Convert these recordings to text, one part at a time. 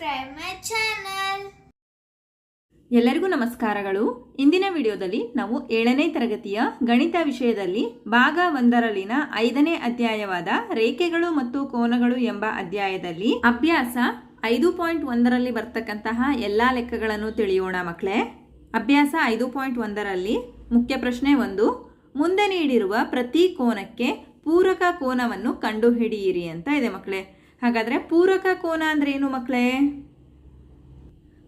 subscribe my channel ಎಲ್ಲರಿಗೂ ನಮಸ್ಕಾರಗಳು. ಇಂದಿನ ವಿಡಿಯೋದಲ್ಲಿ ನಾವು ಏಳನೇ ತರಗತಿಯ ಗಣಿತ ವಿಷಯದಲ್ಲಿ ಭಾಗ ಒಂದರಲ್ಲಿನ ಐದನೇ ಅಧ್ಯಾಯವಾದ ರೇಖೆಗಳು ಮತ್ತು ಕೋನಗಳು ಎಂಬ ಅಧ್ಯಾಯದಲ್ಲಿ ಅಭ್ಯಾಸ ಐದು ಪಾಯಿಂಟ್ ಒಂದರಲ್ಲಿ ಬರ್ತಕ್ಕಂತಹ ಎಲ್ಲಾ ಲೆಕ್ಕಗಳನ್ನು ತಿಳಿಯೋಣ ಮಕ್ಕಳೇ. ಅಭ್ಯಾಸ ಐದು ಪಾಯಿಂಟ್ ಒಂದರಲ್ಲಿ ಮುಖ್ಯ ಪ್ರಶ್ನೆ ಒಂದು, ಮುಂದೆ ನೀಡಿರುವ ಪ್ರತಿ ಕೋನಕ್ಕೆ ಪೂರಕ ಕೋನವನ್ನು ಕಂಡುಹಿಡಿಯಿರಿ ಅಂತ ಇದೆ ಮಕ್ಕಳೇ. ಹಾಗಾದ್ರೆ ಪೂರಕ ಕೋನ ಅಂದರೆ ಏನು ಮಕ್ಕಳೇ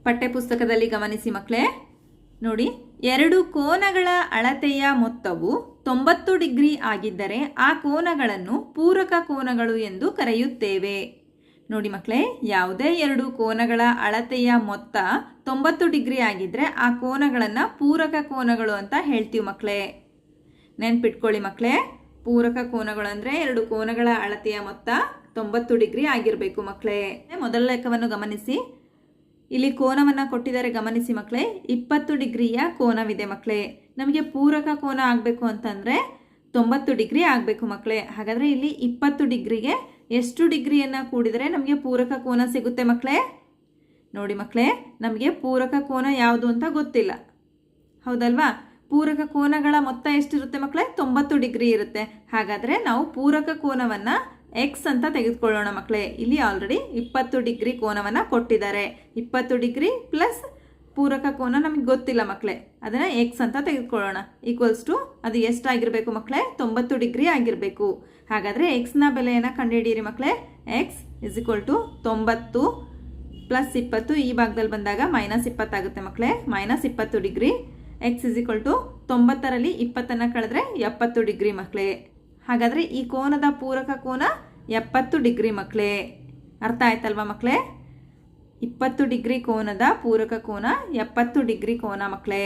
ಪಠ್ಯಪುಸ್ತಕದಲ್ಲಿ ಗಮನಿಸಿ ಮಕ್ಕಳೇ ನೋಡಿ, ಎರಡು ಕೋನಗಳ ಅಳತೆಯ ಮೊತ್ತವು ತೊಂಬತ್ತು ಡಿಗ್ರಿ ಆಗಿದ್ದರೆ ಆ ಕೋನಗಳನ್ನು ಪೂರಕ ಕೋನಗಳು ಎಂದು ಕರೆಯುತ್ತೇವೆ. ನೋಡಿ ಮಕ್ಕಳೇ ಯಾವುದೇ ಎರಡು ಕೋನಗಳ ಅಳತೆಯ ಮೊತ್ತ ತೊಂಬತ್ತು ಡಿಗ್ರಿ ಆಗಿದ್ದರೆ ಆ ಕೋನಗಳನ್ನು ಪೂರಕ ಕೋನಗಳು ಅಂತ ಹೇಳ್ತೀವಿ ಮಕ್ಕಳೇ ನೆನ್ಪಿಟ್ಕೊಳ್ಳಿ ಮಕ್ಕಳೇ ಪೂರಕ ಕೋನಗಳು ಅಂದರೆ ಎರಡು ಕೋನಗಳ ಅಳತೆಯ ಮೊತ್ತ ತೊಂಬತ್ತು ಡಿಗ್ರಿ ಆಗಿರಬೇಕು ಮಕ್ಕಳೇ. ಮೊದಲ ಲೆಕ್ಕವನ್ನು ಗಮನಿಸಿ. ಇಲ್ಲಿ ಕೋನವನ್ನು ಕೊಟ್ಟಿದ್ದಾರೆ ಗಮನಿಸಿ ಮಕ್ಕಳೇ. ಇಪ್ಪತ್ತು ಡಿಗ್ರಿಯ ಕೋನವಿದೆ ಮಕ್ಕಳೇ. ನಮಗೆ ಪೂರಕ ಕೋನ ಆಗಬೇಕು ಅಂತಂದರೆ ತೊಂಬತ್ತು ಡಿಗ್ರಿ ಆಗಬೇಕು ಮಕ್ಕಳೇ. ಹಾಗಾದರೆ ಇಲ್ಲಿ ಇಪ್ಪತ್ತು ಡಿಗ್ರಿಗೆ ಎಷ್ಟು ಡಿಗ್ರಿಯನ್ನು ಕೂಡಿದರೆ ನಮಗೆ ಪೂರಕ ಕೋನ ಸಿಗುತ್ತೆ ಮಕ್ಕಳೇ? ನೋಡಿ ಮಕ್ಕಳೇ, ನಮಗೆ ಪೂರಕ ಕೋನ ಯಾವುದು ಅಂತ ಗೊತ್ತಿಲ್ಲ. ಹೌದಲ್ವಾ? ಪೂರಕ ಕೋನಗಳ ಮೊತ್ತ ಎಷ್ಟಿರುತ್ತೆ ಮಕ್ಕಳೇ? ತೊಂಬತ್ತು ಡಿಗ್ರಿ ಇರುತ್ತೆ. ಹಾಗಾದರೆ ನಾವು ಪೂರಕ ಕೋನವನ್ನು ಎಕ್ಸ್ ಅಂತ ತೆಗೆದುಕೊಳ್ಳೋಣ ಮಕ್ಕಳೇ ಇಲ್ಲಿ ಆಲ್ರೆಡಿ ಇಪ್ಪತ್ತು ಡಿಗ್ರಿ ಕೋನವನ್ನು ಕೊಟ್ಟಿದ್ದಾರೆ. ಇಪ್ಪತ್ತು ಡಿಗ್ರಿ ಪ್ಲಸ್ ಪೂರಕ ಕೋನ ನಮಗೆ ಗೊತ್ತಿಲ್ಲ ಮಕ್ಕಳೇ ಅದನ್ನು ಎಕ್ಸ್ ಅಂತ ತೆಗೆದುಕೊಳ್ಳೋಣ. ಈಕ್ವಲ್ಸ್ ಟು ಅದು ಎಷ್ಟಾಗಿರಬೇಕು ಮಕ್ಕಳೇ ತೊಂಬತ್ತು ಡಿಗ್ರಿ ಆಗಿರಬೇಕು. ಹಾಗಾದರೆ ಎಕ್ಸ್ನ ಬೆಲೆಯನ್ನು ಕಂಡುಹಿಡಿಯಿರಿ ಮಕ್ಕಳೇ ಎಕ್ಸ್ ಇಸ್ ಈಕ್ವಲ್ ಟು ತೊಂಬತ್ತು ಪ್ಲಸ್ ಇಪ್ಪತ್ತು ಈ ಭಾಗದಲ್ಲಿ ಬಂದಾಗ ಮೈನಸ್ ಇಪ್ಪತ್ತಾಗುತ್ತೆ ಮಕ್ಕಳೇ ಮೈನಸ್ ಇಪ್ಪತ್ತು degree. X is equal to ತೊಂಬತ್ತರಲ್ಲಿ ಇಪ್ಪತ್ತನ್ನು ಕಳೆದ್ರೆ ಎಪ್ಪತ್ತು ಡಿಗ್ರಿ ಮಕ್ಕಳೇ ಹಾಗಾದರೆ ಈ ಕೋನದ ಪೂರಕ ಕೋನ ಎಪ್ಪತ್ತು ಡಿಗ್ರಿ ಮಕ್ಕಳೇ ಅರ್ಥ ಆಯ್ತಲ್ವಾ ಮಕ್ಕಳೇ ಇಪ್ಪತ್ತು ಡಿಗ್ರಿ ಕೋನದ ಪೂರಕ ಕೋನ ಎಪ್ಪತ್ತು ಡಿಗ್ರಿ ಕೋನ ಮಕ್ಕಳೇ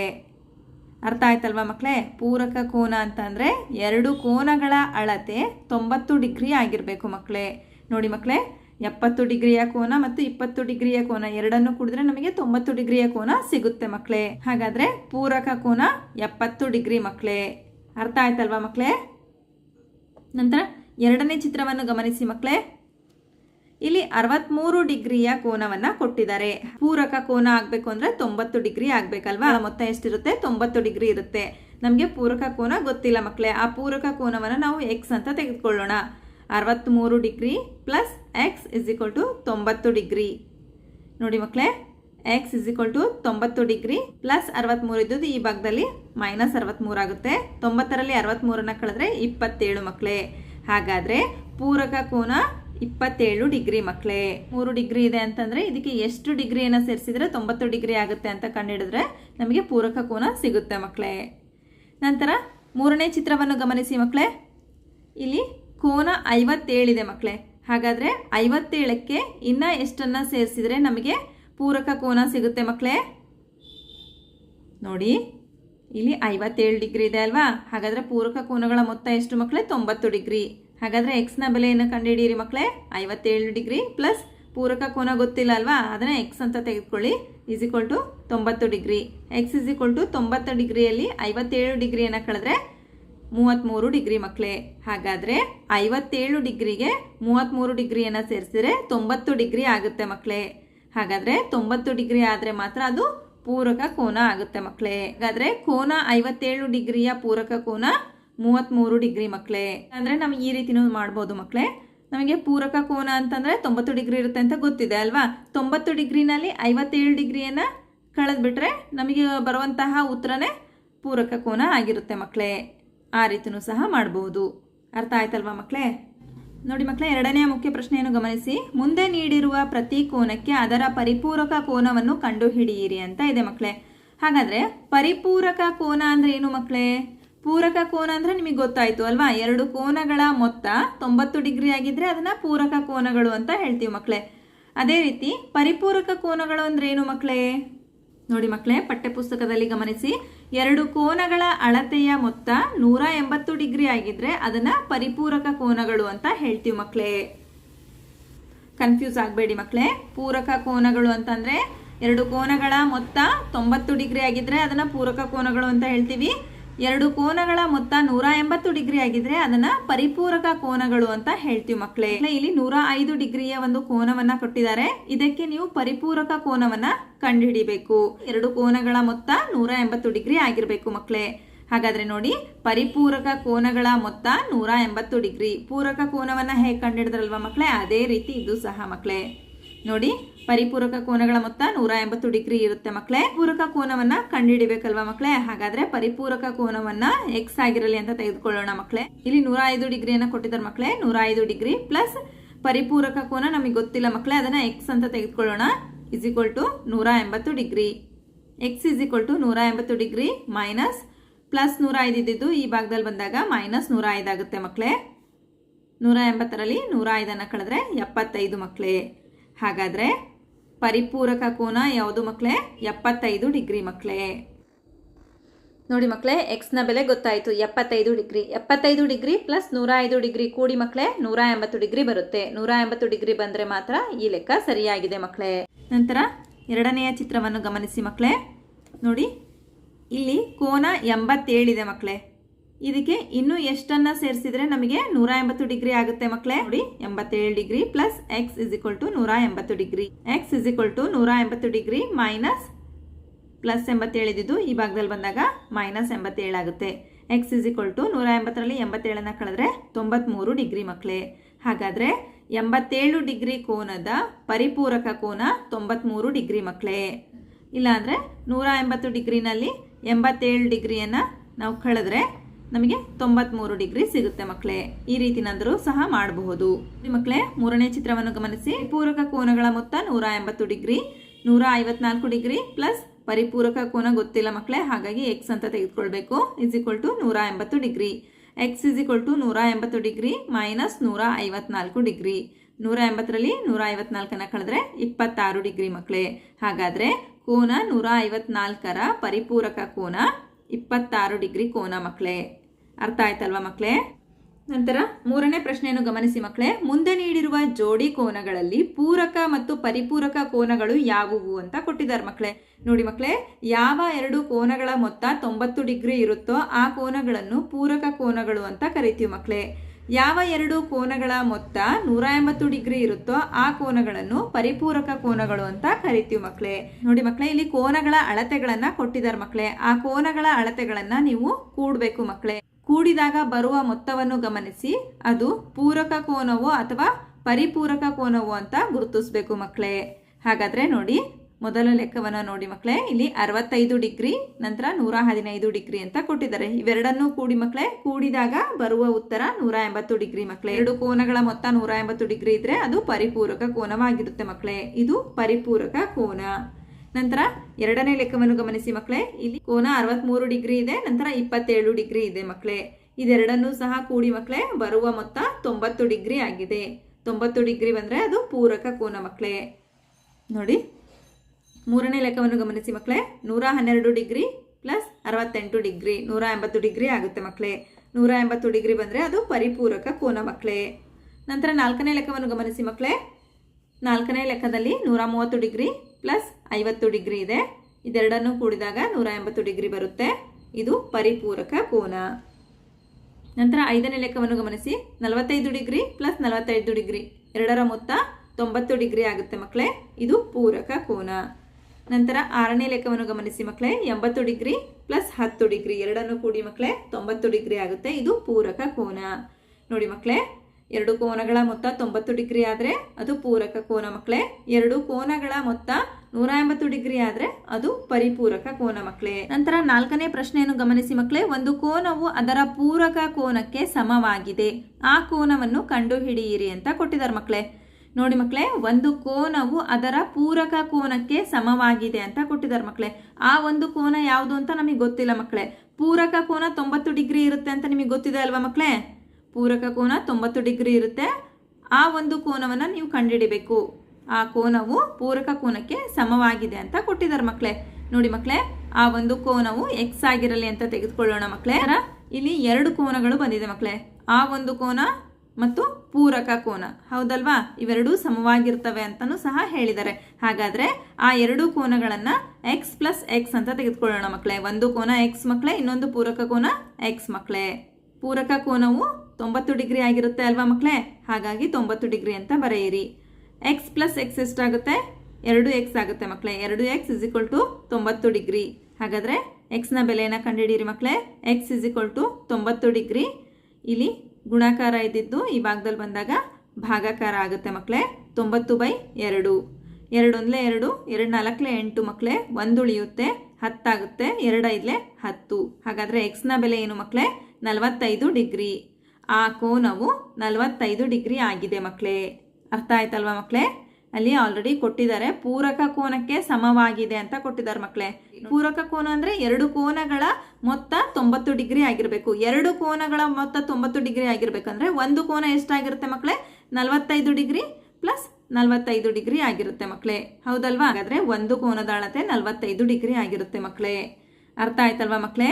ಅರ್ಥ ಆಯ್ತಲ್ವಾ ಮಕ್ಕಳೇ ಪೂರಕ ಕೋನ ಅಂತಂದರೆ ಎರಡು ಕೋನಗಳ ಅಳತೆ ತೊಂಬತ್ತು ಡಿಗ್ರಿ ಆಗಿರಬೇಕು ಮಕ್ಕಳೇ ನೋಡಿ ಮಕ್ಕಳೇ ಎಪ್ಪತ್ತು ಡಿಗ್ರಿಯ ಕೋನ ಮತ್ತು ಇಪ್ಪತ್ತು ಡಿಗ್ರಿಯ ಕೋನ ಎರಡನ್ನು ಕುಡಿದ್ರೆ ನಮಗೆ ತೊಂಬತ್ತು ಡಿಗ್ರಿಯ ಕೋನ ಸಿಗುತ್ತೆ ಮಕ್ಕಳೇ ಹಾಗಾದರೆ ಪೂರಕ ಕೋನ ಎಪ್ಪತ್ತು ಡಿಗ್ರಿ ಮಕ್ಕಳೇ ಅರ್ಥ ಆಯ್ತಲ್ವಾ ಮಕ್ಕಳೇ ನಂತರ ಎರಡನೇ ಚಿತ್ರವನ್ನು ಗಮನಿಸಿ ಮಕ್ಕಳೇ. ಇಲ್ಲಿ ಅರವತ್ಮೂರು ಡಿಗ್ರಿಯ ಕೋನವನ್ನ ಕೊಟ್ಟಿದ್ದಾರೆ. ಪೂರಕ ಕೋನ ಆಗಬೇಕು ಅಂದ್ರೆ ತೊಂಬತ್ತು ಡಿಗ್ರಿ ಆಗ್ಬೇಕಲ್ವಾ? ಮೊತ್ತ ಎಷ್ಟಿರುತ್ತೆ? ತೊಂಬತ್ತು ಡಿಗ್ರಿ ಇರುತ್ತೆ. ನಮಗೆ ಪೂರಕ ಕೋನ ಗೊತ್ತಿಲ್ಲ ಮಕ್ಕಳೇ. ಆ ಪೂರಕ ಕೋನವನ್ನು ನಾವು ಎಕ್ಸ್ ಅಂತ ತೆಗೆದುಕೊಳ್ಳೋಣ. ಅರವತ್ತ್ಮೂರು degree plus x is equal to ತೊಂಬತ್ತು ಡಿಗ್ರಿ. ನೋಡಿ ಮಕ್ಕಳೇ ಎಕ್ಸ್ ಇಸ್ ಈಕ್ವಲ್ ಟು ತೊಂಬತ್ತು ಡಿಗ್ರಿ ಪ್ಲಸ್ ಅರವತ್ತ್ಮೂರು ಇದ್ದದ್ದು ಈ ಭಾಗದಲ್ಲಿ ಮೈನಸ್ ಅರವತ್ತ್ಮೂರು ಆಗುತ್ತೆ. ತೊಂಬತ್ತರಲ್ಲಿ ಅರವತ್ತ್ಮೂರನ್ನು ಕಳೆದ್ರೆ ಇಪ್ಪತ್ತೇಳು ಮಕ್ಕಳೇ ಹಾಗಾದರೆ ಪೂರಕ ಕೋನ ಇಪ್ಪತ್ತೇಳು ಡಿಗ್ರಿ ಮಕ್ಕಳೇ ಮೂರು ಡಿಗ್ರಿ ಇದೆ ಅಂತಂದರೆ ಇದಕ್ಕೆ ಎಷ್ಟು ಡಿಗ್ರಿಯನ್ನು ಸೇರಿಸಿದರೆ ತೊಂಬತ್ತು ಡಿಗ್ರಿ ಆಗುತ್ತೆ ಅಂತ ಕಂಡುಹಿಡಿದ್ರೆ ನಮಗೆ ಪೂರಕ ಕೋನ ಸಿಗುತ್ತೆ ಮಕ್ಕಳೇ ನಂತರ ಮೂರನೇ ಚಿತ್ರವನ್ನು ಗಮನಿಸಿ ಮಕ್ಕಳೇ ಇಲ್ಲಿ ಕೋನ ಐವತ್ತೇಳಿದೆ ಮಕ್ಕಳೇ ಹಾಗಾದರೆ ಐವತ್ತೇಳಕ್ಕೆ ಇನ್ನೂ ಎಷ್ಟನ್ನು ಸೇರಿಸಿದರೆ ನಮಗೆ ಪೂರಕ ಕೋನ ಸಿಗುತ್ತೆ ಮಕ್ಕಳೇ ನೋಡಿ, ಇಲ್ಲಿ ಐವತ್ತೇಳು ಡಿಗ್ರಿ ಇದೆ ಅಲ್ವಾ? ಹಾಗಾದರೆ ಪೂರಕ ಕೋನಗಳ ಮೊತ್ತ ಎಷ್ಟು ಮಕ್ಕಳೇ ತೊಂಬತ್ತು ಡಿಗ್ರಿ. ಹಾಗಾದರೆ ಎಕ್ಸ್ನ ಬೆಲೆಯನ್ನು ಕಂಡುಹಿಡಿಯಿರಿ ಮಕ್ಕಳೇ ಐವತ್ತೇಳು ಡಿಗ್ರಿ ಪ್ಲಸ್ ಪೂರಕ ಕೋನ ಗೊತ್ತಿಲ್ಲ ಅಲ್ವಾ? ಅದನ್ನು ಎಕ್ಸ್ ಅಂತ ತೆಗೆದುಕೊಳ್ಳಿ. ಈಸ್ ಈಕ್ವಲ್ ಟು ತೊಂಬತ್ತು degree. X is equal to ತೊಂಬತ್ತು ಡಿಗ್ರಿಯಲ್ಲಿ ಐವತ್ತೇಳು ಡಿಗ್ರಿಯನ್ನು ಕಳೆದ್ರೆ ಮೂವತ್ತ್ಮೂರು ಡಿಗ್ರಿ ಮಕ್ಕಳೇ ಹಾಗಾದರೆ ಐವತ್ತೇಳು ಡಿಗ್ರಿಗೆ ಮೂವತ್ತ್ಮೂರು ಡಿಗ್ರಿಯನ್ನು ಸೇರಿಸಿದ್ರೆ ತೊಂಬತ್ತು ಡಿಗ್ರಿ ಆಗುತ್ತೆ ಮಕ್ಕಳೇ ಹಾಗಾದರೆ ತೊಂಬತ್ತು ಡಿಗ್ರಿ ಆದರೆ ಮಾತ್ರ ಅದು ಪೂರಕ ಕೋನ ಆಗುತ್ತೆ ಮಕ್ಕಳೇ ಹಾಗಾದರೆ ಕೋನ ಐವತ್ತೇಳು ಡಿಗ್ರಿಯ ಪೂರಕ ಕೋನ ಮೂವತ್ತ್ಮೂರು ಡಿಗ್ರಿ ಮಕ್ಕಳೇ ಅಂದರೆ ನಾವು ಈ ರೀತಿನೂ ಮಾಡ್ಬೋದು ಮಕ್ಕಳೇ ನಮಗೆ ಪೂರಕ ಕೋನ ಅಂತಂದರೆ ತೊಂಬತ್ತು ಡಿಗ್ರಿ ಇರುತ್ತೆ ಅಂತ ಗೊತ್ತಿದೆ ಅಲ್ವಾ? ತೊಂಬತ್ತು ಡಿಗ್ರಿನಲ್ಲಿ ಐವತ್ತೇಳು ಡಿಗ್ರಿಯನ್ನು ಕಳೆದ್ಬಿಟ್ರೆ ನಮಗೆ ಬರುವಂತಹ ಉತ್ತರನೇ ಪೂರಕ ಕೋನ ಆಗಿರುತ್ತೆ ಮಕ್ಕಳೇ ಆ ರೀತಿನೂ ಸಹ ಮಾಡ್ಬೋದು. ಅರ್ಥ ಆಯ್ತಲ್ವಾ ಮಕ್ಕಳೇ ನೋಡಿ ಮಕ್ಕಳ ಎರಡನೆಯ ಮುಖ್ಯ ಪ್ರಶ್ನೆಯನ್ನು ಗಮನಿಸಿ. ಮುಂದೆ ನೀಡಿರುವ ಪ್ರತಿ ಕೋನಕ್ಕೆ ಅದರ ಪರಿಪೂರಕ ಕೋನವನ್ನು ಕಂಡುಹಿಡಿಯಿರಿ ಅಂತ ಇದೆ ಮಕ್ಕಳೇ. ಹಾಗಾದರೆ ಪರಿಪೂರಕ ಕೋನ ಅಂದ್ರೆ ಏನು ಮಕ್ಕಳೇ? ಪೂರಕ ಕೋನ ಅಂದರೆ ನಿಮಗೆ ಗೊತ್ತಾಯಿತು ಅಲ್ವಾ? ಎರಡು ಕೋನಗಳ ಮೊತ್ತ ತೊಂಬತ್ತು ಡಿಗ್ರಿ ಆಗಿದ್ರೆ ಅದನ್ನು ಪೂರಕ ಕೋನಗಳು ಅಂತ ಹೇಳ್ತೀವಿ ಮಕ್ಕಳೇ. ಅದೇ ರೀತಿ ಪರಿಪೂರಕ ಕೋನಗಳು ಅಂದ್ರೆ ಏನು ಮಕ್ಕಳೇ? ನೋಡಿ ಮಕ್ಕಳೇ, ಪಠ್ಯಪುಸ್ತಕದಲ್ಲಿ ಗಮನಿಸಿ, ಎರಡು ಕೋನಗಳ ಅಳತೆಯ ಮೊತ್ತ ನೂರ ಎಂಬತ್ತು ಡಿಗ್ರಿ ಆಗಿದ್ರೆ ಅದನ್ನ ಪರಿಪೂರಕ ಕೋನಗಳು ಅಂತ ಹೇಳ್ತೀವಿ ಮಕ್ಕಳೇ. ಕನ್ಫ್ಯೂಸ್ ಆಗಬೇಡಿ ಮಕ್ಕಳೇ. ಪೂರಕ ಕೋನಗಳು ಅಂತಂದ್ರೆ ಎರಡು ಕೋನಗಳ ಮೊತ್ತ ತೊಂಬತ್ತು ಡಿಗ್ರಿ ಆಗಿದ್ರೆ ಅದನ್ನ ಪೂರಕ ಕೋನಗಳು ಅಂತ ಹೇಳ್ತೀವಿ. ಎರಡು ಕೋನಗಳ ಮೊತ್ತ ನೂರ ಎಂಬತ್ತು ಡಿಗ್ರಿ ಆಗಿದ್ರೆ ಅದನ್ನ ಪರಿಪೂರಕ ಕೋನಗಳು ಅಂತ ಹೇಳ್ತೀವಿ ಮಕ್ಕಳೇ ಇಲ್ಲಿ ನೂರ ಐದು ಡಿಗ್ರಿಯ ಒಂದು ಕೋನವನ್ನ ಕೊಟ್ಟಿದ್ದಾರೆ. ಇದಕ್ಕೆ ನೀವು ಪರಿಪೂರಕ ಕೋನವನ್ನ ಕಂಡುಹಿಡಿಬೇಕು. ಎರಡು ಕೋನಗಳ ಮೊತ್ತ ನೂರ ಎಂಬತ್ತು ಡಿಗ್ರಿ ಆಗಿರ್ಬೇಕು ಮಕ್ಕಳೇ ಹಾಗಾದ್ರೆ ನೋಡಿ, ಪರಿಪೂರಕ ಕೋನಗಳ ಮೊತ್ತ ನೂರ ಎಂಬತ್ತು ಡಿಗ್ರಿ. ಪೂರಕ ಕೋನವನ್ನ ಹೇಗೆ ಕಂಡುಹಿಡಿದ್ರಲ್ವಾ ಮಕ್ಕಳೇ ಅದೇ ರೀತಿ ಇದು ಸಹ ಮಕ್ಕಳೇ ನೋಡಿ ಪರಿಪೂರಕ ಕೋನಗಳ ಮೊತ್ತ ನೂರ ಎಂಬತ್ತು ಡಿಗ್ರಿ ಇರುತ್ತೆ ಮಕ್ಕಳೇ ಪೂರಕ ಕೋನವನ್ನ ಕಂಡುಹಿಡಿಬೇಕಲ್ವಾ ಮಕ್ಕಳೇ ಹಾಗಾದ್ರೆ ಪರಿಪೂರಕ ಕೋನವನ್ನ ಎಕ್ಸ್ ಆಗಿರಲಿ ಅಂತ ತೆಗೆದುಕೊಳ್ಳೋಣ ಮಕ್ಕಳೇ ಇಲ್ಲಿ ನೂರ ಐದು ಡಿಗ್ರಿಯನ್ನ ಕೊಟ್ಟಿದ್ದಾರೆ ಮಕ್ಕಳೇ ನೂರ ಐದು ಡಿಗ್ರಿ ಪ್ಲಸ್ ಪರಿಪೂರಕ ಕೋನ ನಮಗೆ ಗೊತ್ತಿಲ್ಲ ಮಕ್ಕಳೇ ಅದನ್ನ ಎಕ್ಸ್ ಅಂತ ತೆಗೆದುಕೊಳ್ಳೋಣ. ಇಸ್ ಈಕ್ವಲ್ ಟು ನೂರ ಎಂಬತ್ತು degree. X is equal to ನೂರ ಎಂಬತ್ತು ಡಿಗ್ರಿ ಮೈನಸ್ ಪ್ಲಸ್ ನೂರ ಐದು ಇದ್ದಿದ್ದು ಈ ಭಾಗದಲ್ಲಿ ಬಂದಾಗ ಮೈನಸ್ ನೂರ ಐದಾಗುತ್ತೆ ಮಕ್ಕಳೇ ನೂರ ಎಂಬತ್ತರಲ್ಲಿ ನೂರ ಐದನ್ನು ಕಳೆದ್ರೆ ಎಪ್ಪತ್ತೈದು ಮಕ್ಕಳೇ ಹಾಗಾದರೆ ಪರಿಪೂರಕ ಕೋನ ಯಾವುದು ಮಕ್ಕಳೇ ಎಪ್ಪತ್ತೈದು ಡಿಗ್ರಿ ಮಕ್ಕಳೇ ನೋಡಿ ಮಕ್ಕಳೇ ಎಕ್ಸ್ನ ಬೆಲೆ ಗೊತ್ತಾಯಿತು. ಎಪ್ಪತ್ತೈದು ಡಿಗ್ರಿ. ಎಪ್ಪತ್ತೈದು ಡಿಗ್ರಿ ಪ್ಲಸ್ ನೂರ ಐದು ಡಿಗ್ರಿ ಕೂಡಿ ಮಕ್ಕಳೇ ನೂರ ಎಂಬತ್ತು ಡಿಗ್ರಿ ಬರುತ್ತೆ. ನೂರ ಎಂಬತ್ತು ಡಿಗ್ರಿ ಬಂದರೆ ಮಾತ್ರ ಈ ಲೆಕ್ಕ ಸರಿಯಾಗಿದೆ ಮಕ್ಕಳೇ ನಂತರ ಎರಡನೆಯ ಚಿತ್ರವನ್ನು ಗಮನಿಸಿ ಮಕ್ಕಳೇ ನೋಡಿ, ಇಲ್ಲಿ ಕೋನ ಎಂಬತ್ತೇಳಿದೆ ಮಕ್ಕಳೇ ಇದಕ್ಕೆ ಇನ್ನೂ ಎಷ್ಟನ್ನ ಸೇರಿಸಿದ್ರೆ ನಮಗೆ ನೂರ ಎಂಬತ್ತು ಡಿಗ್ರಿ ಆಗುತ್ತೆ ಮಕ್ಕಳೇ ನೋಡಿ, ಎಂಬತ್ತೇಳು degree plus x is equal to ನೂರ ಎಂಬತ್ತು degree. X is equal to ನೂರ ಎಂಬತ್ತು ಡಿಗ್ರಿ ಮೈನಸ್ ಪ್ಲಸ್ ಎಂಬತ್ತೇಳಿದ್ದು ಈ ಭಾಗದಲ್ಲಿ ಬಂದಾಗ ಮೈನಸ್ ಎಂಬತ್ತೇಳು ಆಗುತ್ತೆ. ಎಕ್ಸ್ ಇಸ್ ಇಕ್ವಲ್ ಟು ನೂರ ಎಂಬತ್ತರಲ್ಲಿ ಎಂಬತ್ತೇಳನ್ನ ಕಳೆದ್ರೆ ತೊಂಬತ್ಮೂರು ಡಿಗ್ರಿ ಮಕ್ಕಳೇ ಹಾಗಾದರೆ ಎಂಬತ್ತೇಳು ಡಿಗ್ರಿ ಕೋನದ ಪರಿಪೂರಕ ಕೋನ ತೊಂಬತ್ಮೂರು ಡಿಗ್ರಿ ಮಕ್ಕಳೇ ಇಲ್ಲಾಂದರೆ ನೂರ ಎಂಬತ್ತು ಡಿಗ್ರಿನಲ್ಲಿ ಎಂಬತ್ತೇಳು ಡಿಗ್ರಿಯನ್ನು ನಾವು ಕಳೆದ್ರೆ ನಮಗೆ ತೊಂಬತ್ಮೂರು ಡಿಗ್ರಿ ಸಿಗುತ್ತೆ ಮಕ್ಕಳೇ. ಈ ರೀತಿನಾದರೂ ಸಹ ಮಾಡಬಹುದು. ಮಕ್ಕಳೇ, ಮೂರನೇ ಚಿತ್ರವನ್ನು ಗಮನಿಸಿ. ಪೂರಕ ಕೋನಗಳ ಮೊತ್ತ ನೂರ ಎಂಬತ್ತು ಡಿಗ್ರಿ, ನೂರ ಐವತ್ನಾಲ್ಕು ಡಿಗ್ರಿ ಪ್ಲಸ್ ಪರಿಪೂರಕ ಕೋನ ಗೊತ್ತಿಲ್ಲ ಮಕ್ಕಳೇ, ಹಾಗಾಗಿ ಎಕ್ಸ್ ಅಂತ ತೆಗೆದುಕೊಳ್ಬೇಕು. ಇಸ್ ಈಕ್ವಲ್ ಟು ನೂರ ಎಂಬತ್ತು degree. X is equal to ನೂರ ಎಂಬತ್ತು ಡಿಗ್ರಿ ಮೈನಸ್ ನೂರ ಐವತ್ನಾಲ್ಕು ಡಿಗ್ರಿ. ನೂರ ಎಂಬತ್ತರಲ್ಲಿ ನೂರ ಐವತ್ನಾಲ್ಕನ್ನ ಕಳೆದ್ರೆ ಇಪ್ಪತ್ತಾರು ಡಿಗ್ರಿ ಮಕ್ಕಳೇ. ಹಾಗಾದರೆ ಕೋನ ನೂರ ಐವತ್ನಾಲ್ಕರ ಪರಿಪೂರಕ ಕೋನ ಇಪ್ಪತ್ತಾರು ಡಿಗ್ರಿ ಕೋನ ಮಕ್ಕಳೇ ಅರ್ಥ ಆಯ್ತಲ್ವಾ ಮಕ್ಕಳೇ ನಂತರ ಮೂರನೇ ಪ್ರಶ್ನೆಯನ್ನು ಗಮನಿಸಿ ಮಕ್ಕಳೇ ಮುಂದೆ ನೀಡಿರುವ ಜೋಡಿ ಕೋನಗಳಲ್ಲಿ ಪೂರಕ ಮತ್ತು ಪರಿಪೂರಕ ಕೋನಗಳು ಯಾವುವು ಅಂತ ಕೊಟ್ಟಿದ್ದಾರೆ ಮಕ್ಕಳೇ ನೋಡಿ ಮಕ್ಕಳೇ ಯಾವ ಎರಡು ಕೋನಗಳ ಮೊತ್ತ ತೊಂಬತ್ತು ಡಿಗ್ರಿ ಇರುತ್ತೋ ಆ ಕೋನಗಳನ್ನು ಪೂರಕ ಕೋನಗಳು ಅಂತ ಕರಿತೀವಿ ಮಕ್ಕಳೇ ಯಾವ ಎರಡು ಕೋನಗಳ ಮೊತ್ತ ನೂರ ಎಂಬತ್ತು ಡಿಗ್ರಿ ಇರುತ್ತೋ ಆ ಕೋನಗಳನ್ನು ಪರಿಪೂರಕ ಕೋನಗಳು ಅಂತ ಕರಿತೀವಿ ಮಕ್ಕಳೇ ನೋಡಿ ಮಕ್ಕಳೇ ಇಲ್ಲಿ ಕೋನಗಳ ಅಳತೆಗಳನ್ನ ಕೊಟ್ಟಿದ್ದಾರೆ ಮಕ್ಕಳೇ ಆ ಕೋನಗಳ ಅಳತೆಗಳನ್ನ ನೀವು ಕೂಡಬೇಕು ಮಕ್ಕಳೇ ಕೂಡಿದಾಗ ಬರುವ ಮೊತ್ತವನ್ನು ಗಮನಿಸಿ, ಅದು ಪೂರಕ ಕೋನವೋ ಅಥವಾ ಪರಿಪೂರಕ ಕೋನವೋ ಅಂತ ಗುರುತಿಸಬೇಕು ಮಕ್ಕಳೇ ಹಾಗಾದ್ರೆ ನೋಡಿ ಮೊದಲ ಲೆಕ್ಕವನ್ನು ನೋಡಿ ಮಕ್ಕಳೇ ಇಲ್ಲಿ ಅರವತ್ತೈದು ಡಿಗ್ರಿ, ನಂತರ ನೂರ ಹದಿನೈದು ಡಿಗ್ರಿ ಅಂತ ಕೊಟ್ಟಿದ್ದಾರೆ. ಇವೆರಡನ್ನೂ ಕೂಡಿ ಮಕ್ಕಳೇ ಕೂಡಿದಾಗ ಬರುವ ಉತ್ತರ ನೂರ ಎಂಬತ್ತು ಡಿಗ್ರಿ ಮಕ್ಕಳೇ ಎರಡು ಕೋನಗಳ ಮೊತ್ತ ನೂರ ಎಂಬತ್ತು ಡಿಗ್ರಿ ಇದ್ರೆ ಅದು ಪರಿಪೂರಕ ಕೋನವಾಗಿರುತ್ತೆ ಮಕ್ಕಳೇ ಇದು ಪರಿಪೂರಕ ಕೋನ. ನಂತರ ಎರಡನೇ ಲೆಕ್ಕವನ್ನು ಗಮನಿಸಿ ಮಕ್ಕಳೇ ಇಲ್ಲಿ ಕೋನ ಅರವತ್ಮೂರು ಡಿಗ್ರಿ ಇದೆ, ನಂತರ ಇಪ್ಪತ್ತೇಳು ಡಿಗ್ರಿ ಇದೆ ಮಕ್ಕಳೇ ಇದೆರಡನ್ನೂ ಸಹ ಕೂಡಿ ಮಕ್ಕಳೇ ಬರುವ ಮೊತ್ತ ತೊಂಬತ್ತು ಡಿಗ್ರಿ ಆಗಿದೆ. ತೊಂಬತ್ತು ಡಿಗ್ರಿ ಬಂದರೆ ಅದು ಪೂರಕ ಕೋನ ಮಕ್ಕಳೇ ನೋಡಿ. ಮೂರನೇ ಲೆಕ್ಕವನ್ನು ಗಮನಿಸಿ ಮಕ್ಕಳೇ. ನೂರ ಹನ್ನೆರಡು ಡಿಗ್ರಿ ಪ್ಲಸ್ ಅರವತ್ತೆಂಟು ಡಿಗ್ರಿ. ನೂರ ಎಂಬತ್ತು ಡಿಗ್ರಿ ಆಗುತ್ತೆ ಮಕ್ಕಳೇ. ನೂರ ಎಂಬತ್ತು ಡಿಗ್ರಿ ಬಂದರೆ ಅದು ಪರಿಪೂರಕ ಕೋನ ಮಕ್ಕಳೇ. ನಂತರ ನಾಲ್ಕನೇ ಲೆಕ್ಕವನ್ನು ಗಮನಿಸಿ ಮಕ್ಕಳೇ. ನಾಲ್ಕನೇ ಲೆಕ್ಕದಲ್ಲಿ ನೂರ ಮೂವತ್ತು ಡಿಗ್ರಿ ಪ್ಲಸ್ ಐವತ್ತು ಡಿಗ್ರಿ ಇದೆ. ಇದೆರಡನ್ನು ಕೂಡಿದಾಗ ನೂರ ಎಂಬತ್ತು ಡಿಗ್ರಿ ಬರುತ್ತೆ. ಇದು ಪರಿಪೂರಕ ಕೋನ. ನಂತರ ಐದನೇ ಲೆಕ್ಕವನ್ನು ಗಮನಿಸಿ. ನಲವತ್ತೈದು ಡಿಗ್ರಿ ಪ್ಲಸ್ ನಲವತ್ತೈದು ಡಿಗ್ರಿ. ಎರಡರ ಮೊತ್ತ ತೊಂಬತ್ತು ಡಿಗ್ರಿ ಆಗುತ್ತೆ ಮಕ್ಕಳೇ. ಇದು ಪೂರಕ ಕೋನ. ನಂತರ ಆರನೇ ಲೆಕ್ಕವನ್ನು ಗಮನಿಸಿ ಮಕ್ಕಳೇ, ಎಂಬತ್ತು ಡಿಗ್ರಿ ಪ್ಲಸ್ ಹತ್ತು ಡಿಗ್ರಿ, ಎರಡನ್ನು ಕೂಡಿ ಮಕ್ಕಳೇ, ತೊಂಬತ್ತು ಡಿಗ್ರಿ ಆಗುತ್ತೆ. ಇದು ಪೂರಕ ಕೋನ. ನೋಡಿ ಮಕ್ಕಳೇ, ಎರಡು ಕೋನಗಳ ಮೊತ್ತ ತೊಂಬತ್ತು ಡಿಗ್ರಿ ಆದರೆ ಅದು ಪೂರಕ ಕೋನ ಮಕ್ಕಳೇ. ಎರಡು ಕೋನಗಳ ಮೊತ್ತ ನೂರ ಎಂಬತ್ತು ಡಿಗ್ರಿ ಆದರೆ ಅದು ಪರಿಪೂರಕ ಕೋನ ಮಕ್ಕಳೇ. ನಂತರ ನಾಲ್ಕನೇ ಪ್ರಶ್ನೆಯನ್ನು ಗಮನಿಸಿ ಮಕ್ಕಳೇ, ಒಂದು ಕೋನವು ಅದರ ಪೂರಕ ಕೋನಕ್ಕೆ ಸಮವಾಗಿದೆ. ಆ ಕೋನವನ್ನು ಕಂಡುಹಿಡಿಯಿರಿ ಅಂತ ಕೊಟ್ಟಿದ್ದಾರೆ ಮಕ್ಕಳೇ. ನೋಡಿ ಮಕ್ಕಳೇ, ಒಂದು ಕೋನವು ಅದರ ಪೂರಕ ಕೋನಕ್ಕೆ ಸಮವಾಗಿದೆ ಅಂತ ಕೊಟ್ಟಿದ್ದಾರೆ ಮಕ್ಕಳೇ. ಆ ಒಂದು ಕೋನ ಯಾವುದು ಅಂತ ನಮಗೆ ಗೊತ್ತಿಲ್ಲ ಮಕ್ಕಳೇ. ಪೂರಕ ಕೋನ ತೊಂಬತ್ತು ಡಿಗ್ರಿ ಇರುತ್ತೆ ಅಂತ ನಿಮಗೆ ಗೊತ್ತಿದೆ ಅಲ್ವಾ ಮಕ್ಕಳೇ? ಪೂರಕ ಕೋನ ತೊಂಬತ್ತು ಡಿಗ್ರಿ ಇರುತ್ತೆ. ಆ ಒಂದು ಕೋನವನ್ನು ನೀವು ಕಂಡುಹಿಡಿಬೇಕು ಆ ಕೋನವು ಪೂರಕ ಕೋನಕ್ಕೆ ಸಮವಾಗಿದೆ ಅಂತ ಕೊಟ್ಟಿದ್ದಾರೆ ಮಕ್ಕಳೇ. ನೋಡಿ ಮಕ್ಕಳೇ, ಆ ಒಂದು ಕೋನವು ಎಕ್ಸ್ ಆಗಿರಲಿ ಅಂತ ತೆಗೆದುಕೊಳ್ಳೋಣ ಮಕ್ಕಳೇ. ಇಲ್ಲಿ ಎರಡು ಕೋನಗಳು ಬಂದಿದೆ ಮಕ್ಕಳೇ. ಆ ಒಂದು ಕೋನ ಮತ್ತು ಪೂರಕ ಕೋನ. ಹೌದಲ್ವಾ? ಇವೆರಡೂ ಸಮವಾಗಿರ್ತವೆ ಅಂತಲೂ ಸಹ ಹೇಳಿದ್ದಾರೆ. ಹಾಗಾದ್ರೆ ಆ ಎರಡು ಕೋನಗಳನ್ನು ಎಕ್ಸ್ ಪ್ಲಸ್ ಎಕ್ಸ್ ಅಂತ ತೆಗೆದುಕೊಳ್ಳೋಣ ಮಕ್ಕಳೇ. ಒಂದು ಕೋನ ಎಕ್ಸ್ ಮಕ್ಕಳೇ, ಇನ್ನೊಂದು ಪೂರಕ ಕೋನ ಎಕ್ಸ್ ಮಕ್ಕಳೇ. ಪೂರಕ ಕೋನವು ತೊಂಬತ್ತು ಡಿಗ್ರಿ ಆಗಿರುತ್ತೆ ಅಲ್ವಾ ಮಕ್ಕಳೇ? ಹಾಗಾಗಿ ತೊಂಬತ್ತು ಡಿಗ್ರಿ ಅಂತ ಬರೆಯಿರಿ. ಎಕ್ಸ್ ಪ್ಲಸ್ ಎಕ್ಸ್ ಎಷ್ಟಾಗುತ್ತೆ? ಎರಡು ಎಕ್ಸ್ ಆಗುತ್ತೆ ಮಕ್ಕಳೇ. ಎರಡು ಎಕ್ಸ್ ಇಸ್ ಈಕ್ವಲ್ ಟು ತೊಂಬತ್ತು ಡಿಗ್ರಿ. ಹಾಗಾದರೆ ಎಕ್ಸ್ನ ಬೆಲೆಯನ್ನು ಕಂಡುಹಿಡಿಯಿರಿ ಮಕ್ಕಳೇ. ಎಕ್ಸ್ ಇಸ್ ಈಕ್ವಲ್ ಟು ತೊಂಬತ್ತು ಡಿಗ್ರಿ. ಇಲ್ಲಿ ಗುಣಾಕಾರ ಇದ್ದಿದ್ದು ಈ ಭಾಗದಲ್ಲಿ ಬಂದಾಗ ಭಾಗಾಕಾರ ಆಗುತ್ತೆ ಮಕ್ಕಳೇ ತೊಂಬತ್ತು ಬೈ ಎರಡು. ಎರಡು ಒಂದಲೇ ಎರಡು ಎರಡು ನಾಲ್ಕಲೇ ಎಂಟು ಮಕ್ಕಳೇ ಒಂದು ಉಳಿಯುತ್ತೆ, ಹತ್ತಾಗುತ್ತೆ ಎರಡು ಐದಲೇ ಹತ್ತು. ಹಾಗಾದರೆ ಎಕ್ಸ್ನ ಬೆಲೆ ಏನು ಮಕ್ಕಳೇ ನಲವತ್ತೈದು ಡಿಗ್ರಿ. ಆ ಕೋನವು ನಲವತ್ತೈದು ಡಿಗ್ರಿ ಆಗಿದೆ ಮಕ್ಕಳೇ ಅರ್ಥ ಆಯ್ತಲ್ವಾ ಮಕ್ಕಳೇ ಅಲ್ಲಿ ಆಲ್ರೆಡಿ ಕೊಟ್ಟಿದ್ದಾರೆ. ಪೂರಕ ಕೋನಕ್ಕೆ ಸಮವಾಗಿದೆ ಅಂತ ಕೊಟ್ಟಿದ್ದಾರೆ ಮಕ್ಕಳೇ ಪೂರಕ ಕೋನ ಅಂದ್ರೆ ಎರಡು ಕೋನಗಳ ಮೊತ್ತ ತೊಂಬತ್ತು ಡಿಗ್ರಿ ಆಗಿರಬೇಕು. ಎರಡು ಕೋನಗಳ ಮೊತ್ತ ತೊಂಬತ್ತು ಡಿಗ್ರಿ ಆಗಿರ್ಬೇಕಂದ್ರೆ ಒಂದು ಕೋನ ಎಷ್ಟಾಗಿರುತ್ತೆ ಮಕ್ಕಳೇ ನಲವತ್ತೈದು ಡಿಗ್ರಿ ಪ್ಲಸ್ ನಲವತ್ತೈದು ಡಿಗ್ರಿ ಆಗಿರುತ್ತೆ ಮಕ್ಕಳೇ ಹೌದಲ್ವಾ? ಹಾಗಾದ್ರೆ ಒಂದು ಕೋನದ ಅಳತೆ ನಲವತ್ತೈದು ಡಿಗ್ರಿ ಆಗಿರುತ್ತೆ ಮಕ್ಕಳೇ ಅರ್ಥ ಆಯ್ತಲ್ವಾ ಮಕ್ಕಳೇ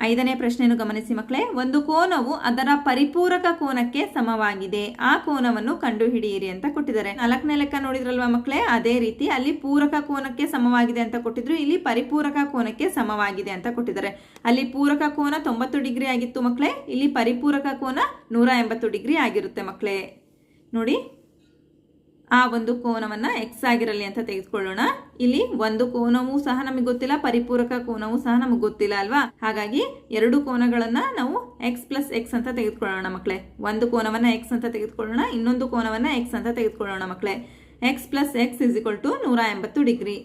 ಐದನೇ ಪ್ರಶ್ನೆಯನ್ನು ಗಮನಿಸಿ ಮಕ್ಕಳೇ, ಒಂದು ಕೋನವು ಅದರ ಪರಿಪೂರಕ ಕೋನಕ್ಕೆ ಸಮವಾಗಿದೆ. ಆ ಕೋನವನ್ನು ಕಂಡುಹಿಡಿಯಿರಿ ಅಂತ ಕೊಟ್ಟಿದ್ದಾರೆ. ನಾಲ್ಕನೇ ಲೆಕ್ಕ ನೋಡಿದ್ರಲ್ವಾ ಮಕ್ಕಳೇ? ಅದೇ ರೀತಿ ಅಲ್ಲಿ ಪೂರಕ ಕೋನಕ್ಕೆ ಸಮವಾಗಿದೆ ಅಂತ ಕೊಟ್ಟಿದ್ರು, ಇಲ್ಲಿ ಪರಿಪೂರಕ ಕೋನಕ್ಕೆ ಸಮವಾಗಿದೆ ಅಂತ ಕೊಟ್ಟಿದ್ದಾರೆ. ಅಲ್ಲಿ ಪೂರಕ ಕೋನ ತೊಂಬತ್ತು ಡಿಗ್ರಿ ಆಗಿತ್ತು ಮಕ್ಕಳೇ, ಇಲ್ಲಿ ಪರಿಪೂರಕ ಕೋನ ನೂರ ಎಂಬತ್ತು ಡಿಗ್ರಿ ಆಗಿರುತ್ತೆ ಮಕ್ಕಳೇ. ನೋಡಿ ಆ ಒಂದು ಕೋನವನ್ನು ಎಕ್ಸ್ ಆಗಿರಲಿ ಅಂತ ತೆಗೆದುಕೊಳ್ಳೋಣ. ಇಲ್ಲಿ ಒಂದು ಕೋನವೂ ಸಹ ನಮಗೆ ಗೊತ್ತಿಲ್ಲ, ಪರಿಪೂರಕ ಕೋನವೂ ಸಹ ನಮಗೆ ಗೊತ್ತಿಲ್ಲ ಅಲ್ವಾ? ಹಾಗಾಗಿ ಎರಡು ಕೋನಗಳನ್ನ ನಾವು ಎಕ್ಸ್ ಪ್ಲಸ್ ಎಕ್ಸ್ ಅಂತ ತೆಗೆದುಕೊಳ್ಳೋಣ ಮಕ್ಕಳೇ ಒಂದು ಕೋನವನ್ನ ಎಕ್ಸ್ ಅಂತ ತೆಗೆದುಕೊಳ್ಳೋಣ, ಇನ್ನೊಂದು ಕೋನವನ್ನ ಎಕ್ಸ್ ಅಂತ ತೆಗೆದುಕೊಳ್ಳೋಣ ಮಕ್ಕಳೇ x plus x is equal to ನೂರ ಎಂಬತ್ತು ಡಿಗ್ರಿ.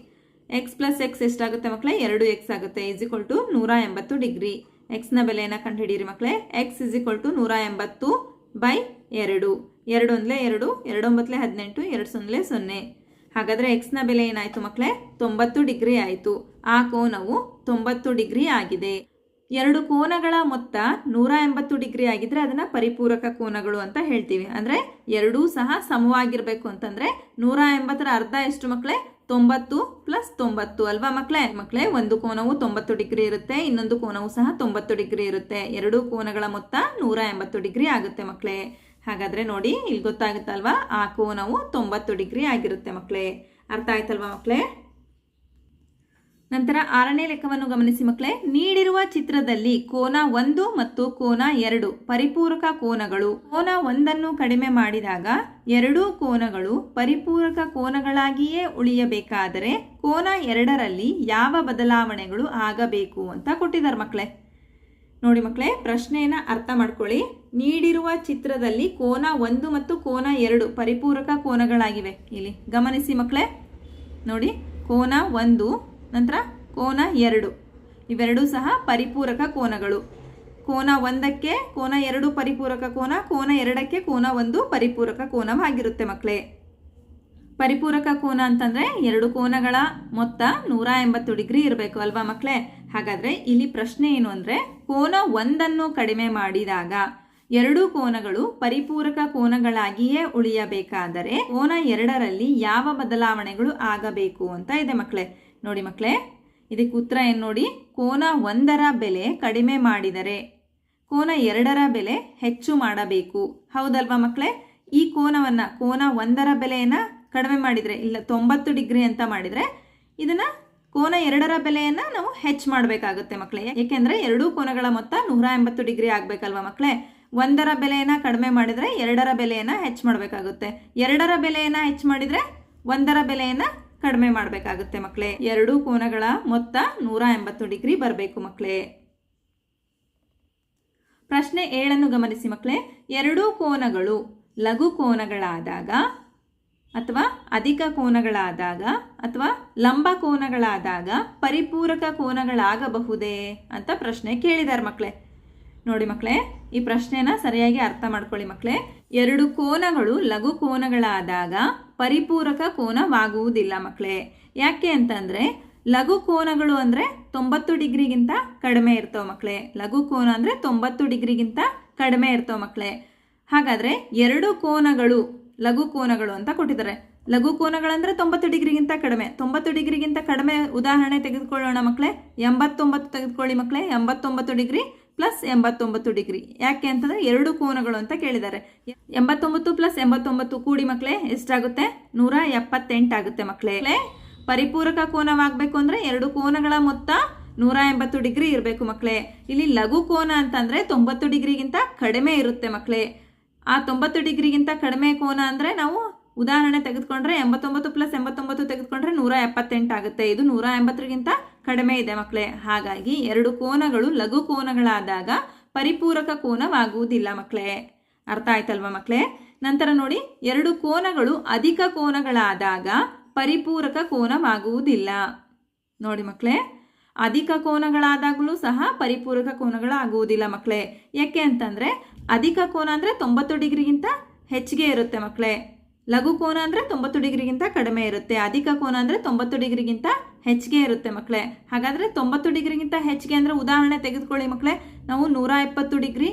ಎಕ್ಸ್ ಪ್ಲಸ್ ಎಕ್ಸ್ ಎಷ್ಟಾಗುತ್ತೆ ಮಕ್ಕಳೇ ಎರಡು ಎಕ್ಸ್ ಆಗುತ್ತೆ. ಇಸ್ ಇಕ್ವಲ್ ಟು ನೂರ ಎಂಬತ್ತು ಡಿಗ್ರಿ ಎಕ್ಸ್ನ ಬೆಲೆಯನ್ನು ಕಂಡುಹಿಡಿಯಿರಿ ಮಕ್ಕಳೇ ಎಕ್ಸ್ ಇಸ್ ಇಕ್ವಲ್ ಟು ನೂರ ಎಂಬತ್ತು ಬೈ ಎರಡು. ಎರಡು ಒಂದಲೇ ಎರಡು ಎರಡು ಒಂಬತ್ತಲೇ ಹದಿನೆಂಟು ಎರಡು ಸೊನ್ನೆ. ಸೊನ್ನೆ ಹಾಗಾದರೆ ಎಕ್ಸ್ನ ಬೆಲೆ ಏನಾಯಿತು ಮಕ್ಕಳೇ ತೊಂಬತ್ತು ಡಿಗ್ರಿ ಆಯಿತು. ಆ ಕೋನವು ತೊಂಬತ್ತು ಡಿಗ್ರಿ ಆಗಿದೆ. ಎರಡು ಕೋನಗಳ ಮೊತ್ತ ನೂರ ಎಂಬತ್ತು ಡಿಗ್ರಿ ಆಗಿದ್ರೆ ಅದನ್ನ ಪರಿಪೂರಕ ಕೋನಗಳು ಅಂತ ಹೇಳ್ತೀವಿ. ಅಂದ್ರೆ ಎರಡೂ ಸಹ ಸಮವಾಗಿರ್ಬೇಕು ಅಂತಂದ್ರೆ ನೂರ ಎಂಬತ್ತರ ಅರ್ಧ ಎಷ್ಟು ಮಕ್ಕಳೇ ತೊಂಬತ್ತು ಪ್ಲಸ್ ತೊಂಬತ್ತು ಅಲ್ವಾ ಮಕ್ಕಳೇ ಮಕ್ಕಳೇ ಒಂದು ಕೋನವು ತೊಂಬತ್ತು ಡಿಗ್ರಿ ಇರುತ್ತೆ, ಇನ್ನೊಂದು ಕೋನವು ಸಹ ತೊಂಬತ್ತು ಡಿಗ್ರಿ ಇರುತ್ತೆ. ಎರಡೂ ಕೋನಗಳ ಮೊತ್ತ ನೂರ ಎಂಬತ್ತು ಡಿಗ್ರಿ ಆಗುತ್ತೆ ಮಕ್ಕಳೇ ಹಾಗಾದ್ರೆ ನೋಡಿ, ಇಲ್ಲಿ ಗೊತ್ತಾಗುತ್ತಲ್ವಾ? ಆ ಕೋನವು ತೊಂಬತ್ತು ಡಿಗ್ರಿ ಆಗಿರುತ್ತೆ ಮಕ್ಕಳೇ ಅರ್ಥ ಆಯ್ತಲ್ವಾ ಮಕ್ಕಳೇ ನಂತರ ಆರನೇ ಲೆಕ್ಕವನ್ನು ಗಮನಿಸಿ ಮಕ್ಕಳೇ ನೀಡಿರುವ ಚಿತ್ರದಲ್ಲಿ ಕೋನ ಒಂದು ಮತ್ತು ಕೋನ ಎರಡು ಪರಿಪೂರಕ ಕೋನಗಳು. ಕೋನ ಒಂದನ್ನು ಕಡಿಮೆ ಮಾಡಿದಾಗ ಎರಡೂ ಕೋನಗಳು ಪರಿಪೂರಕ ಕೋನಗಳಾಗಿಯೇ ಉಳಿಯಬೇಕಾದರೆ ಕೋನ ಎರಡರಲ್ಲಿ ಯಾವ ಬದಲಾವಣೆಗಳು ಆಗಬೇಕು ಅಂತ ಕೊಟ್ಟಿದ್ದಾರೆ ಮಕ್ಕಳೇ ನೋಡಿ ಮಕ್ಕಳೇ ಪ್ರಶ್ನೆಯನ್ನ ಅರ್ಥ ಮಾಡ್ಕೊಳ್ಳಿ. ನೀಡಿರುವ ಚಿತ್ರದಲ್ಲಿ ಕೋನ ಒಂದು ಮತ್ತು ಕೋನ ಎರಡು ಪರಿಪೂರಕ ಕೋನಗಳಾಗಿವೆ. ಇಲ್ಲಿ ಗಮನಿಸಿ ಮಕ್ಕಳೇ. ನೋಡಿ, ಕೋನ ಒಂದು, ನಂತರ ಕೋನ ಎರಡು. ಇವೆರಡೂ ಸಹ ಪರಿಪೂರಕ ಕೋನಗಳು. ಕೋನ ಒಂದಕ್ಕೆ ಕೋನ ಎರಡು ಪರಿಪೂರಕ ಕೋನ ಕೋನ ಎರಡಕ್ಕೆ ಕೋನ ಒಂದು ಪರಿಪೂರಕ ಕೋನವಾಗಿರುತ್ತೆ ಮಕ್ಕಳೇ. ಪರಿಪೂರಕ ಕೋನ ಅಂತಂದರೆ ಎರಡು ಕೋನಗಳ ಮೊತ್ತ ನೂರ ಎಂಬತ್ತು ಡಿಗ್ರಿ ಇರಬೇಕು ಅಲ್ವಾ ಮಕ್ಕಳೇ? ಹಾಗಾದ್ರೆ ಇಲ್ಲಿ ಪ್ರಶ್ನೆ ಏನು ಅಂದರೆ, ಕೋನ ಒಂದನ್ನು ಕಡಿಮೆ ಮಾಡಿದಾಗ ಎರಡೂ ಕೋನಗಳು ಪರಿಪೂರಕ ಕೋನಗಳಾಗಿಯೇ ಉಳಿಯಬೇಕಾದರೆ ಕೋನ ಎರಡರಲ್ಲಿ ಯಾವ ಬದಲಾವಣೆಗಳು ಆಗಬೇಕು ಅಂತ ಇದೆ ಮಕ್ಕಳೇ. ನೋಡಿ ಮಕ್ಕಳೇ, ಇದಕ್ಕೆ ಉತ್ತರ ಏನು ನೋಡಿ? ಕೋನ ಒಂದರ ಬೆಲೆ ಕಡಿಮೆ ಮಾಡಿದರೆ ಕೋನ ಎರಡರ ಬೆಲೆ ಹೆಚ್ಚು ಮಾಡಬೇಕು. ಹೌದಲ್ವಾ ಮಕ್ಕಳೇ? ಈ ಕೋನವನ್ನು ಕೋನ ಒಂದರ ಬೆಲೆಯನ್ನು ಕಡಿಮೆ ಮಾಡಿದರೆ, ಇಲ್ಲ ತೊಂಬತ್ತು ಡಿಗ್ರಿ ಅಂತ ಮಾಡಿದರೆ ಇದನ್ನು ಕೋನ ಎರಡರ ಬೆಲೆಯನ್ನು ನಾವು ಹೆಚ್ಚು ಮಾಡಬೇಕಾಗುತ್ತೆ ಮಕ್ಕಳೇ. ಏಕೆಂದರೆ ಎರಡೂ ಕೋನಗಳ ಮೊತ್ತ ನೂರ ಎಂಬತ್ತು ಡಿಗ್ರಿ ಆಗಬೇಕಲ್ವಾ ಮಕ್ಕಳೇ? ಒಂದರ ಬೆಲೆಯನ್ನು ಕಡಿಮೆ ಮಾಡಿದರೆ ಎರಡರ ಬೆಲೆಯನ್ನು ಹೆಚ್ಚು ಮಾಡಬೇಕಾಗುತ್ತೆ. ಎರಡರ ಬೆಲೆಯನ್ನು ಹೆಚ್ಚು ಮಾಡಿದರೆ ಒಂದರ ಬೆಲೆಯನ್ನು ಕಡಿಮೆ ಮಾಡಬೇಕಾಗುತ್ತೆ ಮಕ್ಕಳೇ ಎರಡೂ ಕೋನಗಳ ಮೊತ್ತ ನೂರ ಎಂಬತ್ತು ಡಿಗ್ರಿ ಬರಬೇಕು ಮಕ್ಕಳೇ ಪ್ರಶ್ನೆ ಏಳನ್ನು ಗಮನಿಸಿ ಮಕ್ಕಳೇ ಎರಡೂ ಕೋನಗಳು ಲಘು ಕೋನಗಳಾದಾಗ ಅಥವಾ ಅಧಿಕ ಕೋನಗಳಾದಾಗ ಅಥವಾ ಲಂಬ ಕೋನಗಳಾದಾಗ ಪರಿಪೂರಕ ಕೋನಗಳಾಗಬಹುದೇ ಅಂತ ಪ್ರಶ್ನೆ ಕೇಳಿದ್ದಾರೆ ಮಕ್ಕಳೇ ನೋಡಿ ಮಕ್ಕಳೇ, ಈ ಪ್ರಶ್ನೆನ ಸರಿಯಾಗಿ ಅರ್ಥ ಮಾಡ್ಕೊಳ್ಳಿ ಮಕ್ಕಳೇ. ಎರಡು ಕೋನಗಳು ಲಘು ಕೋನಗಳಾದಾಗ ಪರಿಪೂರಕ ಕೋನವಾಗುವುದಿಲ್ಲ ಮಕ್ಕಳೇ. ಯಾಕೆ ಅಂತಂದ್ರೆ, ಲಘು ಕೋನಗಳು ಅಂದ್ರೆ ತೊಂಬತ್ತು ಡಿಗ್ರಿಗಿಂತ ಕಡಿಮೆ ಇರ್ತವೆ ಮಕ್ಕಳೇ. ಲಘು ಕೋನ ಅಂದ್ರೆ ತೊಂಬತ್ತು ಡಿಗ್ರಿಗಿಂತ ಕಡಿಮೆ ಇರ್ತವೆ ಮಕ್ಕಳೇ. ಹಾಗಾದ್ರೆ ಎರಡು ಕೋನಗಳು ಲಘು ಕೋನಗಳು ಅಂತ ಕೊಟ್ಟಿದ್ದಾರೆ. ಲಘು ಕೋನಗಳಂದ್ರೆ ತೊಂಬತ್ತು ಡಿಗ್ರಿಗಿಂತ ಕಡಿಮೆ. ತೊಂಬತ್ತು ಡಿಗ್ರಿಗಿಂತ ಕಡಿಮೆ ಉದಾಹರಣೆ ತೆಗೆದುಕೊಳ್ಳೋಣ ಮಕ್ಕಳೇ. ಎಂಬತ್ತೊಂಬತ್ತು ತೆಗೆದುಕೊಳ್ಳಿ ಮಕ್ಕಳೇ. ಎಂಬತ್ತೊಂಬತ್ತು ಡಿಗ್ರಿ ಪ್ಲಸ್ ಎಂಬತ್ತೊಂಬತ್ತು ಡಿಗ್ರಿ ಯಾಕೆ ಅಂತಂದರೆ ಎರಡು ಕೋನಗಳು ಅಂತ ಕೇಳಿದ್ದಾರೆ. ಎಂಬತ್ತೊಂಬತ್ತು ಪ್ಲಸ್ ಎಂಬತ್ತೊಂಬತ್ತು ಕೂಡಿ ಮಕ್ಕಳೇ ಎಷ್ಟಾಗುತ್ತೆ? ನೂರ ಎಪ್ಪತ್ತೆಂಟಾಗುತ್ತೆ ಮಕ್ಕಳೇ ಪರಿಪೂರಕ ಕೋನವಾಗಬೇಕು ಅಂದರೆ ಎರಡು ಕೋನಗಳ ಮೊತ್ತ ನೂರ ಎಂಬತ್ತು ಡಿಗ್ರಿ ಇರಬೇಕು ಮಕ್ಕಳೇ ಇಲ್ಲಿ ಲಘು ಕೋನ ಅಂತಂದರೆ ತೊಂಬತ್ತು ಡಿಗ್ರಿಗಿಂತ ಕಡಿಮೆ ಇರುತ್ತೆ ಮಕ್ಕಳೇ ಆ ತೊಂಬತ್ತು ಡಿಗ್ರಿಗಿಂತ ಕಡಿಮೆ ಕೋನ ಅಂದರೆ ನಾವು ಉದಾಹರಣೆ ತೆಗೆದುಕೊಂಡ್ರೆ ಎಂಬತ್ತೊಂಬತ್ತು ಪ್ಲಸ್ ಎಂಬತ್ತೊಂಬತ್ತು ತೆಗೆದುಕೊಂಡ್ರೆ ನೂರ ಎಪ್ಪತ್ತೆಂಟಾಗುತ್ತೆ ಇದು ನೂರ ಎಂಬತ್ತರಿಗಿಂತ ಕಡಿಮೆ ಇದೆ ಮಕ್ಕಳೇ ಹಾಗಾಗಿ ಎರಡು ಕೋನಗಳು ಲಘು ಕೋನಗಳಾದಾಗ ಪರಿಪೂರಕ ಕೋನವಾಗುವುದಿಲ್ಲ ಮಕ್ಕಳೇ ಅರ್ಥ ಆಯ್ತಲ್ವಾ ಮಕ್ಕಳೇ ನಂತರ ನೋಡಿ, ಎರಡು ಕೋನಗಳು ಅಧಿಕ ಕೋನಗಳಾದಾಗ ಪರಿಪೂರಕ ಕೋನವಾಗುವುದಿಲ್ಲ. ನೋಡಿ ಮಕ್ಕಳೇ ಅಧಿಕ ಕೋನಗಳಾದಾಗಲೂ ಸಹ ಪರಿಪೂರಕ ಕೋನಗಳಾಗುವುದಿಲ್ಲ ಮಕ್ಕಳೇ ಯಾಕೆ ಅಂತಂದರೆ, ಅಧಿಕ ಕೋನ ಅಂದರೆ ತೊಂಬತ್ತು ಡಿಗ್ರಿಗಿಂತ ಹೆಚ್ಚಿಗೆ ಇರುತ್ತೆ ಮಕ್ಕಳೇ ಲಘು ಕೋನ ಅಂದರೆ ತೊಂಬತ್ತು ಡಿಗ್ರಿಗಿಂತ ಕಡಿಮೆ ಇರುತ್ತೆ, ಅಧಿಕ ಕೋನ ಅಂದರೆ ತೊಂಬತ್ತು ಡಿಗ್ರಿಗಿಂತ ಹೆಚ್ಚಿಗೆ ಇರುತ್ತೆ ಮಕ್ಕಳೇ ಹಾಗಾದರೆ ತೊಂಬತ್ತು ಡಿಗ್ರಿಗಿಂತ ಹೆಚ್ಚಿಗೆ ಅಂದರೆ ಉದಾಹರಣೆ ತೆಗೆದುಕೊಳ್ಳಿ ಮಕ್ಕಳೇ ನಾವು ನೂರ ಎಪ್ಪತ್ತು ಡಿಗ್ರಿ,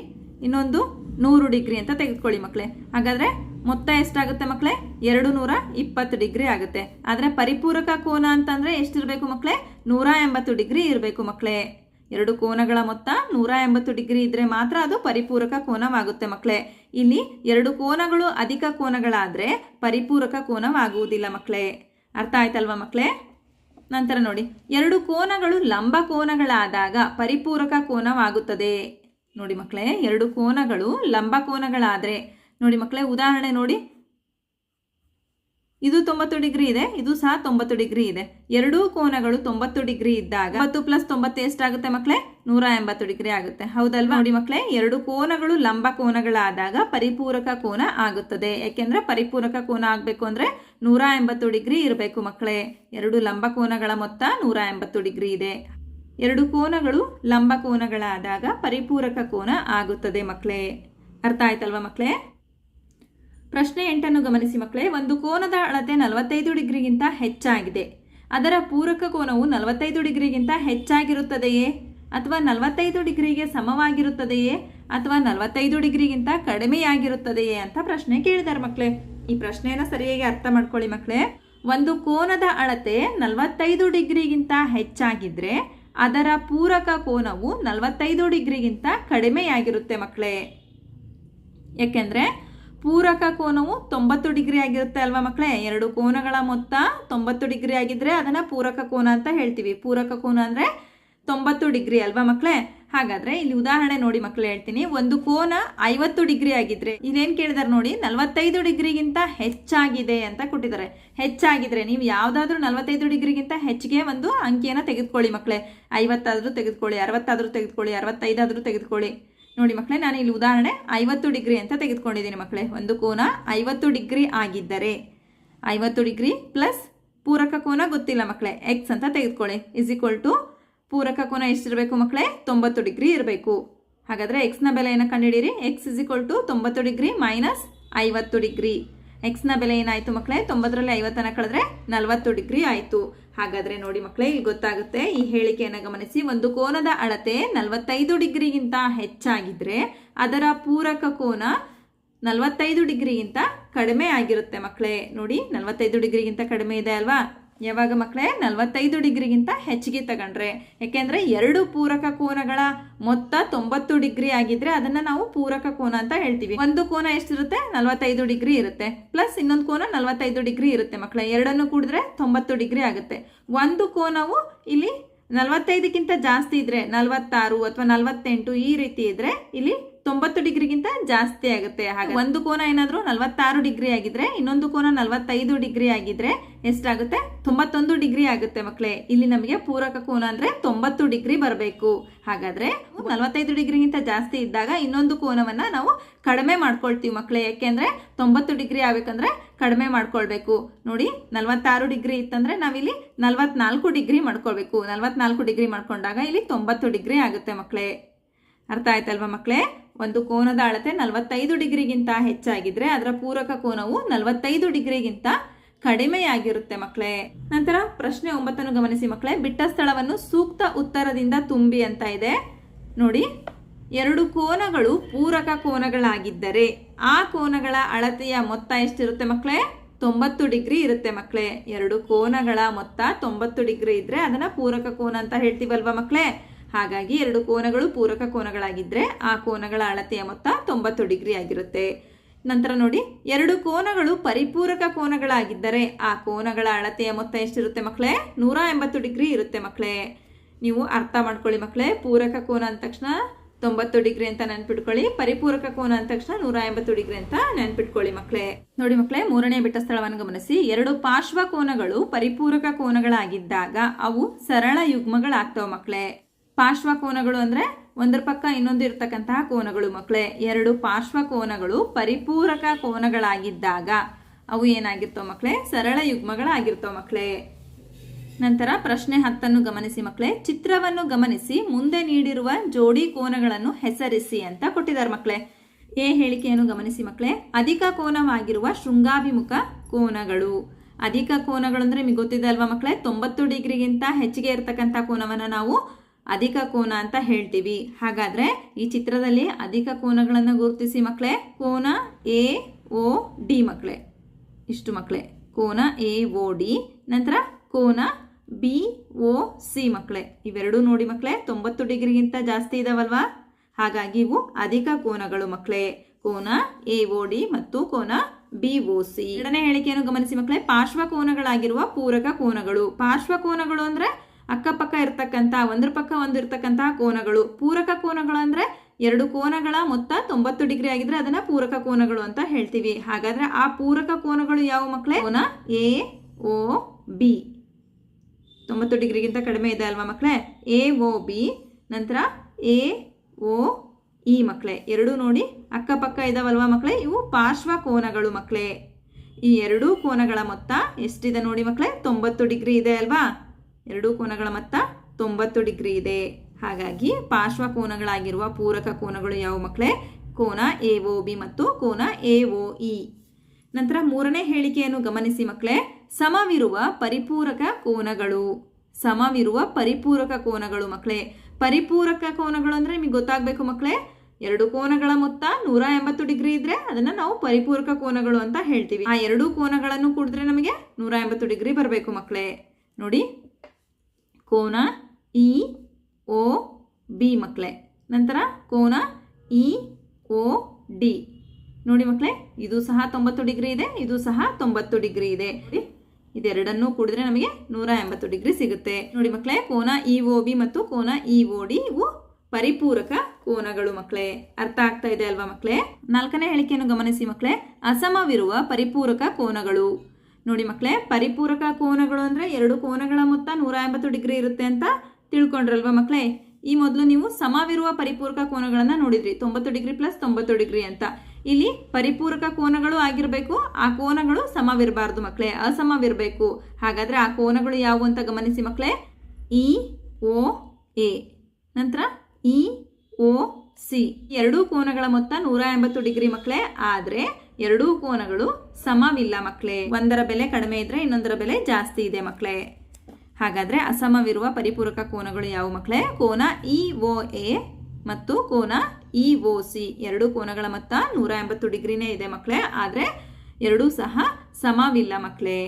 ಇನ್ನೊಂದು ನೂರು ಡಿಗ್ರಿ ಅಂತ ತೆಗೆದುಕೊಳ್ಳಿ ಮಕ್ಕಳೇ ಹಾಗಾದರೆ ಮೊತ್ತ ಎಷ್ಟಾಗುತ್ತೆ ಮಕ್ಕಳೇ ಎರಡು ನೂರ ಇಪ್ಪತ್ತು ಡಿಗ್ರಿ ಆಗುತ್ತೆ. ಆದರೆ ಪರಿಪೂರಕ ಕೋನ ಅಂತಂದರೆ ಎಷ್ಟಿರಬೇಕು ಮಕ್ಕಳೇ ನೂರ ಎಂಬತ್ತು ಡಿಗ್ರಿ ಇರಬೇಕು ಮಕ್ಕಳೇ ಎರಡು ಕೋನಗಳ ಮೊತ್ತ ನೂರ ಎಂಬತ್ತು ಡಿಗ್ರಿ ಇದ್ದರೆ ಮಾತ್ರ ಅದು ಪರಿಪೂರಕ ಕೋನವಾಗುತ್ತೆ ಮಕ್ಕಳೇ ಇಲ್ಲಿ ಎರಡು ಕೋನಗಳು ಅಧಿಕ ಕೋನಗಳಾದರೆ ಪರಿಪೂರಕ ಕೋನವಾಗುವುದಿಲ್ಲ ಮಕ್ಕಳೇ ಅರ್ಥ ಆಯ್ತಲ್ವಾ ಮಕ್ಕಳೇ ನಂತರ ನೋಡಿ. ಎರಡು ಕೋನಗಳು ಲಂಬ ಕೋನಗಳಾದಾಗ ಪರಿಪೂರಕ ಕೋನವಾಗುತ್ತದೆ. ನೋಡಿ ಮಕ್ಕಳೇ ಎರಡು ಕೋನಗಳು ಲಂಬ ಕೋನಗಳಾದರೆ. ನೋಡಿ ಮಕ್ಕಳೇ ಉದಾಹರಣೆ ನೋಡಿ. ಇದು ತೊಂಬತ್ತು ಡಿಗ್ರಿ ಇದೆ, ಇದು ಸಹ ತೊಂಬತ್ತು ಡಿಗ್ರಿ ಇದೆ. ಎರಡೂ ಕೋನಗಳು ತೊಂಬತ್ತು ಡಿಗ್ರಿ ಇದ್ದಾಗ ಹತ್ತು ಪ್ಲಸ್ ತೊಂಬತ್ತು ಎಷ್ಟಾಗುತ್ತೆ ಮಕ್ಕಳೇ ನೂರ ಎಂಬತ್ತು ಡಿಗ್ರಿ ಆಗುತ್ತೆ. ಹೌದಲ್ವಾ? ನೋಡಿ ಮಕ್ಕಳೇ ಎರಡು ಕೋನಗಳು ಲಂಬ ಕೋನಗಳಾದಾಗ ಪರಿಪೂರಕ ಕೋನ ಆಗುತ್ತದೆ. ಯಾಕೆಂದ್ರೆ ಪರಿಪೂರಕ ಕೋನ ಆಗಬೇಕು ಅಂದ್ರೆ ನೂರ ಎಂಬತ್ತು ಡಿಗ್ರಿ ಇರಬೇಕು ಮಕ್ಕಳೇ ಎರಡು ಲಂಬ ಕೋನಗಳ ಮೊತ್ತ ನೂರ ಎಂಬತ್ತು ಡಿಗ್ರಿ ಇದೆ. ಎರಡು ಕೋನಗಳು ಲಂಬ ಕೋನಗಳಾದಾಗ ಪರಿಪೂರಕ ಕೋನ ಆಗುತ್ತದೆ ಮಕ್ಕಳೇ ಅರ್ಥ ಆಯ್ತಲ್ವಾ ಮಕ್ಕಳೇ ಪ್ರಶ್ನೆ ಎಂಟನ್ನು ಗಮನಿಸಿ ಮಕ್ಕಳೇ, ಒಂದು ಕೋನದ ಅಳತೆ ನಲವತ್ತೈದು ಡಿಗ್ರಿಗಿಂತ ಹೆಚ್ಚಾಗಿದೆ. ಅದರ ಪೂರಕ ಕೋನವು ನಲವತ್ತೈದು ಡಿಗ್ರಿಗಿಂತ ಹೆಚ್ಚಾಗಿರುತ್ತದೆಯೇ? ಅಥವಾ ನಲವತ್ತೈದು ಡಿಗ್ರಿಗೆ ಸಮವಾಗಿರುತ್ತದೆಯೇ? ಅಥವಾ ನಲವತ್ತೈದು ಡಿಗ್ರಿಗಿಂತ ಕಡಿಮೆಯಾಗಿರುತ್ತದೆಯೇ ಅಂತ ಪ್ರಶ್ನೆ ಕೇಳಿದ್ದಾರೆ ಮಕ್ಕಳೇ. ಈ ಪ್ರಶ್ನೆಯನ್ನು ಸರಿಯಾಗಿ ಅರ್ಥ ಮಾಡ್ಕೊಳ್ಳಿ ಮಕ್ಕಳೇ. ಒಂದು ಕೋನದ ಅಳತೆ ನಲವತ್ತೈದು ಡಿಗ್ರಿಗಿಂತ ಹೆಚ್ಚಾಗಿದ್ರೆ, ಅದರ ಪೂರಕ ಕೋನವು ನಲವತ್ತೈದು ಡಿಗ್ರಿಗಿಂತ ಕಡಿಮೆಯಾಗಿರುತ್ತೆ ಮಕ್ಕಳೇ. ಯಾಕೆಂದ್ರೆ ಪೂರಕ ಕೋನವು ತೊಂಬತ್ತು ಡಿಗ್ರಿ ಆಗಿರುತ್ತೆ ಅಲ್ವಾ ಮಕ್ಕಳೇ ಎರಡು ಕೋನಗಳ ಮೊತ್ತ ತೊಂಬತ್ತು ಡಿಗ್ರಿ ಆಗಿದ್ರೆ ಅದನ್ನ ಪೂರಕ ಕೋನ ಅಂತ ಹೇಳ್ತೀವಿ. ಪೂರಕ ಕೋನ ಅಂದ್ರೆ ತೊಂಬತ್ತು ಡಿಗ್ರಿ ಅಲ್ವಾ ಮಕ್ಕಳೇ ಹಾಗಾದ್ರೆ ಇಲ್ಲಿ ಉದಾಹರಣೆ ನೋಡಿ ಮಕ್ಕಳು ಹೇಳ್ತೀನಿ. ಒಂದು ಕೋನ ಐವತ್ತು ಡಿಗ್ರಿ ಆಗಿದ್ರೆ, ಇಲ್ಲೇನ್ ಕೇಳಿದಾರೆ ನೋಡಿ, ನಲವತ್ತೈದು ಡಿಗ್ರಿಗಿಂತ ಹೆಚ್ಚಾಗಿದೆ ಅಂತ ಕೊಟ್ಟಿದ್ದಾರೆ. ಹೆಚ್ಚಾಗಿದ್ರೆ ನೀವು ಯಾವ್ದಾದ್ರು ನಲವತ್ತೈದು ಡಿಗ್ರಿಗಿಂತ ಹೆಚ್ಚಿಗೆ ಒಂದು ಅಂಕಿಯನ್ನ ತೆಗೆದುಕೊಳ್ಳಿ ಮಕ್ಕಳೇ ಐವತ್ತಾದ್ರೂ ತೆಗೆದುಕೊಳ್ಳಿ, ಅರವತ್ತಾದ್ರೂ ತೆಗೆದುಕೊಳ್ಳಿ, ಅರವತ್ತೈದಾದ್ರೂ ತೆಗೆದುಕೊಳ್ಳಿ. ನೋಡಿ ಮಕ್ಕಳೇ, ನಾನು ಇಲ್ಲಿ ಉದಾಹರಣೆ ಐವತ್ತು ಡಿಗ್ರಿ ಅಂತ ತೆಗೆದುಕೊಂಡಿದ್ದೀನಿ ಮಕ್ಕಳೇ. ಒಂದು ಕೋನ ಐವತ್ತು ಡಿಗ್ರಿ ಆಗಿದ್ದರೆ, ಐವತ್ತು ಡಿಗ್ರಿ ಪ್ಲಸ್ ಪೂರಕ ಕೋನ ಗೊತ್ತಿಲ್ಲ ಮಕ್ಕಳೇ. ಎಕ್ಸ್ ಅಂತ ತೆಗೆದುಕೊಳ್ಳಿ. ಇಸ್ ಈಕ್ವಲ್ ಟು ಪೂರಕ ಕೋನ ಎಷ್ಟಿರಬೇಕು ಮಕ್ಕಳೇ? ತೊಂಬತ್ತು ಡಿಗ್ರಿ ಇರಬೇಕು. ಹಾಗಾದರೆ ಎಕ್ಸ್ನ ಏನ ಕಂಡುಹಿಡಿಯಿರಿ? ಎಕ್ಸ್ ಇಸ್ ಈಕ್ವಲ್ ಟು ತೊಂಬತ್ತು ಡಿಗ್ರಿ ಮೈನಸ್ ಐವತ್ತು ಡಿಗ್ರಿ. ಎಕ್ಸ್ನ ಬೆಲೆ ಏನಾಯಿತು ಮಕ್ಕಳೇ? ತೊಂಬತ್ತರಲ್ಲಿ ಐವತ್ತನ್ನು ಕಳೆದ್ರೆ ನಲವತ್ತು ಡಿಗ್ರಿ ಆಯಿತು. ಹಾಗಾದರೆ ನೋಡಿ ಮಕ್ಕಳೇ ಇಲ್ಲಿ ಗೊತ್ತಾಗುತ್ತೆ. ಈ ಹೇಳಿಕೆಯನ್ನು ಗಮನಿಸಿ, ಒಂದು ಕೋನದ ಅಳತೆ ನಲವತ್ತೈದು ಡಿಗ್ರಿಗಿಂತ ಹೆಚ್ಚಾಗಿದ್ರೆ ಅದರ ಪೂರಕ ಕೋನ ನಲವತ್ತೈದು ಡಿಗ್ರಿಗಿಂತ ಕಡಿಮೆ ಆಗಿರುತ್ತೆ ಮಕ್ಕಳೇ ನೋಡಿ, ನಲವತ್ತೈದು ಡಿಗ್ರಿಗಿಂತ ಕಡಿಮೆ ಇದೆ ಅಲ್ವಾ? ಯಾವಾಗ ಮಕ್ಕಳೇ ನಲವತ್ತೈದು ಡಿಗ್ರಿಗಿಂತ ಹೆಚ್ಚಿಗೆ ತಗೊಂಡ್ರೆ. ಯಾಕೆಂದ್ರೆ ಎರಡು ಪೂರಕ ಕೋನಗಳ ಮೊತ್ತ ತೊಂಬತ್ತು ಡಿಗ್ರಿ ಆಗಿದ್ರೆ ಅದನ್ನ ನಾವು ಪೂರಕ ಕೋನ ಅಂತ ಹೇಳ್ತೀವಿ. ಒಂದು ಕೋನ ಎಷ್ಟಿರುತ್ತೆ? ನಲವತ್ತೈದು ಡಿಗ್ರಿ ಇರುತ್ತೆ. ಪ್ಲಸ್ ಇನ್ನೊಂದು ಕೋನ ನಲವತ್ತೈದು ಡಿಗ್ರಿ ಇರುತ್ತೆ ಮಕ್ಕಳೇ ಎರಡನ್ನು ಕೂಡಿದ್ರೆ ತೊಂಬತ್ತು ಡಿಗ್ರಿ ಆಗುತ್ತೆ. ಒಂದು ಕೋನವು ಇಲ್ಲಿ ನಲವತ್ತೈದಕ್ಕಿಂತ ಜಾಸ್ತಿ ಇದ್ರೆ ನಲವತ್ತಾರು ಅಥವಾ ನಲವತ್ತೆಂಟು ಈ ರೀತಿ ಇದ್ರೆ ಇಲ್ಲಿ ತೊಂಬತ್ತು ಡಿಗ್ರಿಗಿಂತ ಜಾಸ್ತಿ ಆಗುತ್ತೆ. ಹಾಗೆ ಒಂದು ಕೋನ ಏನಾದರೂ ನಲವತ್ತಾರು ಡಿಗ್ರಿ ಆಗಿದ್ರೆ, ಇನ್ನೊಂದು ಕೋನ ನಲವತ್ತೈದು ಡಿಗ್ರಿ ಆಗಿದ್ರೆ ಎಷ್ಟಾಗುತ್ತೆ? ತೊಂಬತ್ತೊಂದು ಡಿಗ್ರಿ ಆಗುತ್ತೆ ಮಕ್ಕಳೇ ಇಲ್ಲಿ ನಮಗೆ ಪೂರಕ ಕೋನ ಅಂದ್ರೆ ತೊಂಬತ್ತು ಡಿಗ್ರಿ ಬರಬೇಕು. ಹಾಗಾದ್ರೆ ನಲವತ್ತೈದು ಡಿಗ್ರಿಗಿಂತ ಜಾಸ್ತಿ ಇದ್ದಾಗ ಇನ್ನೊಂದು ಕೋನವನ್ನ ನಾವು ಕಡಿಮೆ ಮಾಡ್ಕೊಳ್ತೀವಿ ಮಕ್ಕಳೇ ಯಾಕೆಂದ್ರೆ ತೊಂಬತ್ತು ಡಿಗ್ರಿ ಆಗ್ಬೇಕಂದ್ರೆ ಕಡಿಮೆ ಮಾಡ್ಕೊಳ್ಬೇಕು. ನೋಡಿ, ನಲವತ್ತಾರು ಡಿಗ್ರಿ ಇತ್ತಂದ್ರೆ ನಾವಿಲ್ಲಿ ನಲವತ್ನಾಲ್ಕು ಡಿಗ್ರಿ ಮಾಡ್ಕೊಳ್ಬೇಕು. ನಲವತ್ನಾಲ್ಕು ಡಿಗ್ರಿ ಮಾಡ್ಕೊಂಡಾಗ ಇಲ್ಲಿ ತೊಂಬತ್ತು ಡಿಗ್ರಿ ಆಗುತ್ತೆ ಮಕ್ಕಳೇ ಅರ್ಥ ಆಯ್ತಲ್ವಾ ಮಕ್ಕಳೇ ಒಂದು ಕೋನದ ಅಳತೆ ನಲವತ್ತೈದು ಡಿಗ್ರಿಗಿಂತ ಹೆಚ್ಚಾಗಿದ್ರೆ ಅದರ ಪೂರಕ ಕೋನವು ನಲವತ್ತೈದು ಡಿಗ್ರಿಗಿಂತ ಕಡಿಮೆಯಾಗಿರುತ್ತೆ ಮಕ್ಕಳೇ ನಂತರ ಪ್ರಶ್ನೆ ಒಂಬತ್ತನ್ನು ಗಮನಿಸಿ ಮಕ್ಕಳೇ ಬಿಟ್ಟ ಸ್ಥಳವನ್ನು ಸೂಕ್ತ ಉತ್ತರದಿಂದ ತುಂಬಿ ಅಂತ ಇದೆ. ನೋಡಿ, ಎರಡು ಕೋನಗಳು ಪೂರಕ ಕೋನಗಳಾಗಿದ್ದರೆ ಆ ಕೋನಗಳ ಅಳತೆಯ ಮೊತ್ತ ಎಷ್ಟಿರುತ್ತೆ ಮಕ್ಕಳೇ ತೊಂಬತ್ತು ಡಿಗ್ರಿ ಇರುತ್ತೆ ಮಕ್ಕಳೇ ಎರಡು ಕೋನಗಳ ಮೊತ್ತ ತೊಂಬತ್ತು ಡಿಗ್ರಿ ಇದ್ರೆ ಅದನ್ನ ಪೂರಕ ಕೋನ ಅಂತ ಹೇಳ್ತೀವಲ್ವಾ ಮಕ್ಕಳೇ ಹಾಗಾಗಿ ಎರಡು ಕೋನಗಳು ಪೂರಕ ಕೋನಗಳಾಗಿದ್ದರೆ ಆ ಕೋನಗಳ ಅಳತೆಯ ಮೊತ್ತ ತೊಂಬತ್ತು ಡಿಗ್ರಿ ಆಗಿರುತ್ತೆ. ನಂತರ ನೋಡಿ, ಎರಡು ಕೋನಗಳು ಪರಿಪೂರಕ ಕೋನಗಳಾಗಿದ್ದರೆ ಆ ಕೋನಗಳ ಅಳತೆಯ ಮೊತ್ತ ಎಷ್ಟಿರುತ್ತೆ ಮಕ್ಕಳೇ ನೂರ ಎಂಬತ್ತು ಡಿಗ್ರಿ ಇರುತ್ತೆ ಮಕ್ಕಳೇ ನೀವು ಅರ್ಥ ಮಾಡ್ಕೊಳ್ಳಿ ಮಕ್ಕಳೇ ಪೂರಕ ಕೋನ ಅಂದ ತಕ್ಷಣ ತೊಂಬತ್ತು ಡಿಗ್ರಿ ಅಂತ ನೆನ್ಪಿಟ್ಕೊಳ್ಳಿ, ಪರಿಪೂರಕ ಕೋನ ಅಂದ ತಕ್ಷಣ ನೂರ ಎಂಬತ್ತು ಡಿಗ್ರಿ ಅಂತ ನೆನ್ಪಿಟ್ಕೊಳ್ಳಿ ಮಕ್ಕಳೇ ನೋಡಿ ಮಕ್ಕಳೇ ಮೂರನೇ ಬಿಟ್ಟ ಸ್ಥಳವನ್ನು ಗಮನಿಸಿ. ಎರಡು ಪಾರ್ಶ್ವ ಕೋನಗಳು ಪರಿಪೂರಕ ಕೋನಗಳಾಗಿದ್ದಾಗ ಅವು ಸರಳ ಯುಗ್ಮಗಳಾಗ್ತವೆ ಮಕ್ಕಳೇ ಪಾರ್ಶ್ವ ಕೋನಗಳು ಅಂದ್ರೆ ಒಂದರ ಪಕ್ಕ ಇನ್ನೊಂದು ಇರ್ತಕ್ಕಂತಹ ಕೋನಗಳು ಮಕ್ಕಳೇ ಎರಡು ಪಾರ್ಶ್ವ ಕೋನಗಳು ಪರಿಪೂರಕ ಕೋನಗಳಾಗಿದ್ದಾಗ ಅವು ಏನಾಗಿರ್ತವೆ ಮಕ್ಕಳೇ ಸರಳ ಯುಗ್ಮಗಳಾಗಿರ್ತವ ಮಕ್ಕಳೇ ನಂತರ ಪ್ರಶ್ನೆ ಹತ್ತನ್ನು ಗಮನಿಸಿ ಮಕ್ಕಳೇ ಚಿತ್ರವನ್ನು ಗಮನಿಸಿ, ಮುಂದೆ ನೀಡಿರುವ ಜೋಡಿ ಕೋನಗಳನ್ನು ಹೆಸರಿಸಿ ಅಂತ ಕೊಟ್ಟಿದ್ದಾರೆ ಮಕ್ಕಳೇ ಎ ಹೇಳಿಕೆಯನ್ನು ಗಮನಿಸಿ ಮಕ್ಕಳೇ ಅಧಿಕ ಕೋನವಾಗಿರುವ ಶೃಂಗಾಭಿಮುಖ ಕೋನಗಳು. ಅಧಿಕ ಕೋನಗಳು ಅಂದ್ರೆ ನಿಮಗೆ ಗೊತ್ತಿದೆ ಅಲ್ವಾ ಮಕ್ಕಳೇ ತೊಂಬತ್ತು ಡಿಗ್ರಿಗಿಂತ ಹೆಚ್ಚಿಗೆ ಇರತಕ್ಕಂಥ ಕೋನವನ್ನು ನಾವು ಅಧಿಕ ಕೋನ ಅಂತ ಹೇಳ್ತೀವಿ. ಹಾಗಾದ್ರೆ ಈ ಚಿತ್ರದಲ್ಲಿ ಅಧಿಕ ಕೋನಗಳನ್ನು ಗುರುತಿಸಿ ಮಕ್ಕಳೇ ಕೋನ ಎ, ಓ, ಡಿ ಮಕ್ಕಳೇ ಇಷ್ಟು ಮಕ್ಕಳೇ ಕೋನ ಎ, ಓ, ಡಿ. ನಂತರ ಕೋನ ಬಿ, ಓ, ಸಿ ಮಕ್ಕಳೇ ಇವೆರಡೂ ನೋಡಿ ಮಕ್ಕಳೇ ತೊಂಬತ್ತು ಡಿಗ್ರಿಗಿಂತ ಜಾಸ್ತಿ ಇದಾವಲ್ವಾ? ಹಾಗಾಗಿ ಇವು ಅಧಿಕ ಕೋನಗಳು ಮಕ್ಕಳೇ ಕೋನ ಎ, ಓ, ಡಿ ಮತ್ತು ಕೋನ ಬಿ, ಓ, ಸಿ. ಎರಡನೇ ಹೇಳಿಕೆಯನ್ನು ಗಮನಿಸಿ ಮಕ್ಕಳೇ ಪಾರ್ಶ್ವ ಕೋನಗಳಾಗಿರುವ ಪೂರಕ ಕೋನಗಳು. ಪಾರ್ಶ್ವ ಕೋನಗಳು ಅಂದ್ರೆ ಅಕ್ಕಪಕ್ಕ ಇರ್ತಕ್ಕಂಥ, ಒಂದ್ರ ಪಕ್ಕ ಒಂದಿರ್ತಕ್ಕಂತಹ ಕೋನಗಳು. ಪೂರಕ ಕೋನಗಳು ಅಂದ್ರೆ ಎರಡು ಕೋನಗಳ ಮೊತ್ತ ತೊಂಬತ್ತು ಡಿಗ್ರಿ ಆಗಿದ್ರೆ ಅದನ್ನ ಪೂರಕ ಕೋನಗಳು ಅಂತ ಹೇಳ್ತೀವಿ. ಹಾಗಾದ್ರೆ ಆ ಪೂರಕ ಕೋನಗಳು ಯಾವ ಮಕ್ಕಳೇ ಕೋನ ಎ, ಓ, ಬಿ. ತೊಂಬತ್ತು ಡಿಗ್ರಿಗಿಂತ ಕಡಿಮೆ ಇದೆ ಅಲ್ವಾ ಮಕ್ಕಳೇ ಎ, ಓ, ಬಿ. ನಂತರ ಎ, ಓ, ಇ ಮಕ್ಕಳೇ ಎರಡು ನೋಡಿ ಅಕ್ಕಪಕ್ಕ ಇದಾವಲ್ವಾ ಮಕ್ಕಳೇ ಇವು ಪಾರ್ಶ್ವ ಕೋನಗಳು ಮಕ್ಕಳೇ ಈ ಎರಡೂ ಕೋನಗಳ ಮೊತ್ತ ಎಷ್ಟಿದೆ ನೋಡಿ ಮಕ್ಕಳೇ ತೊಂಬತ್ತು ಡಿಗ್ರಿ ಇದೆ ಅಲ್ವಾ? ಎರಡೂ ಕೋನಗಳ ಮೊತ್ತ ತೊಂಬತ್ತು ಡಿಗ್ರಿ ಇದೆ. ಹಾಗಾಗಿ ಪಾರ್ಶ್ವ ಕೋನಗಳಾಗಿರುವ ಪೂರಕ ಕೋನಗಳು ಯಾವ ಮಕ್ಕಳೇ? ಕೋನ ಎ ಓ ಬಿ ಮತ್ತು ಕೋನ ಎ ಓ ಇ. ನಂತರ ಮೂರನೇ ಹೇಳಿಕೆಯನ್ನು ಗಮನಿಸಿ ಮಕ್ಕಳೇ. ಸಮವಿರುವ ಪರಿಪೂರಕ ಕೋನಗಳು. ಸಮವಿರುವ ಪರಿಪೂರಕ ಕೋನಗಳು ಮಕ್ಕಳೇ. ಪರಿಪೂರಕ ಕೋನಗಳು ಅಂದ್ರೆ ನಿಮಗೆ ಗೊತ್ತಾಗಬೇಕು ಮಕ್ಕಳೇ. ಎರಡು ಕೋನಗಳ ಮೊತ್ತ ನೂರ ಎಂಬತ್ತು ಡಿಗ್ರಿ ಇದ್ರೆ ಅದನ್ನ ನಾವು ಪರಿಪೂರಕ ಕೋನಗಳು ಅಂತ ಹೇಳ್ತೀವಿ. ಆ ಎರಡೂ ಕೋನಗಳನ್ನು ಕೂಡಿದ್ರೆ ನಮಗೆ ನೂರ ಎಂಬತ್ತು ಡಿಗ್ರಿ ಬರಬೇಕು ಮಕ್ಕಳೇ. ನೋಡಿ ಕೋನ ಇ ಓ, ಬಿ ಮಕ್ಕಳೇ ನಂತರ ಕೋನ ಇ ಓ, ಡಿ. ನೋಡಿ ಮಕ್ಕಳೇ ಇದು ಸಹ ತೊಂಬತ್ತು ಡಿಗ್ರಿ ಇದೆ, ಇದು ಸಹ ತೊಂಬತ್ತು ಡಿಗ್ರಿ ಇದೆ. ಇದೆರಡನ್ನೂ ಕೂಡಿದ್ರೆ ನಮಗೆ ನೂರ ಎಂಬತ್ತು ಡಿಗ್ರಿ ಸಿಗುತ್ತೆ. ನೋಡಿ ಮಕ್ಕಳೇ ಕೋನ ಇ ಓ, ಬಿ ಮತ್ತು ಕೋನ ಇ ಓ, ಡಿ ಇವು ಪರಿಪೂರಕ ಕೋನಗಳು ಮಕ್ಕಳೇ ಅರ್ಥ ಆಗ್ತಾ ಇದೆ ಅಲ್ವಾ ಮಕ್ಕಳೇ ನಾಲ್ಕನೇ ಹೇಳಿಕೆಯನ್ನು ಗಮನಿಸಿ ಮಕ್ಕಳೇ ಅಸಮವಿರುವ ಪರಿಪೂರಕ ಕೋನಗಳು. ನೋಡಿ ಮಕ್ಕಳೇ ಪರಿಪೂರಕ ಕೋನಗಳು ಅಂದರೆ ಎರಡು ಕೋನಗಳ ಮೊತ್ತ ನೂರ ಎಂಬತ್ತು ಡಿಗ್ರಿ ಇರುತ್ತೆ ಅಂತ ತಿಳ್ಕೊಂಡ್ರಲ್ವಾ ಮಕ್ಕಳೇ ಈ ಮೊದಲು ನೀವು ಸಮವಿರುವ ಪರಿಪೂರಕ ಕೋನಗಳನ್ನು ನೋಡಿದ್ರಿ. ತೊಂಬತ್ತು ಡಿಗ್ರಿ ಪ್ಲಸ್ ತೊಂಬತ್ತು ಡಿಗ್ರಿ ಅಂತ. ಇಲ್ಲಿ ಪರಿಪೂರಕ ಕೋನಗಳು ಆಗಿರಬೇಕು, ಆ ಕೋನಗಳು ಸಮವಿರಬಾರ್ದು ಮಕ್ಕಳೇ ಅಸಮವಿರಬೇಕು. ಹಾಗಾದರೆ ಆ ಕೋನಗಳು ಯಾವುವು ಅಂತ ಗಮನಿಸಿ ಮಕ್ಕಳೇ ಇ, ಓ, ಎ. ನಂತರ ಇ, ಓ, ಸಿ. ಎರಡೂ ಕೋನಗಳ ಮೊತ್ತ ನೂರ ಎಂಬತ್ತು ಡಿಗ್ರಿ ಮಕ್ಕಳೇ ಆದ್ರೆ ಎರಡೂ ಕೋನಗಳು ಸಮವಿಲ್ಲ ಮಕ್ಕಳೇ ಒಂದರ ಬೆಲೆ ಕಡಿಮೆ ಇದ್ರೆ ಇನ್ನೊಂದರ ಬೆಲೆ ಜಾಸ್ತಿ ಇದೆ ಮಕ್ಕಳೇ ಹಾಗಾದ್ರೆ ಅಸಮವಿರುವ ಪರಿಪೂರಕ ಕೋನಗಳು ಯಾವ ಮಕ್ಕಳೇ ಕೋನ ಇ ಒ ಎ ಮತ್ತು ಕೋನ ಇ ಒ ಸಿ. ಎರಡು ಕೋನಗಳ ಮೊತ್ತ ನೂರ ಎಂಬತ್ತು ಡಿಗ್ರಿನೇ ಇದೆ ಮಕ್ಕಳೇ ಆದರೆ ಎರಡೂ ಸಹ ಸಮವಿಲ್ಲ ಮಕ್ಕಳೇ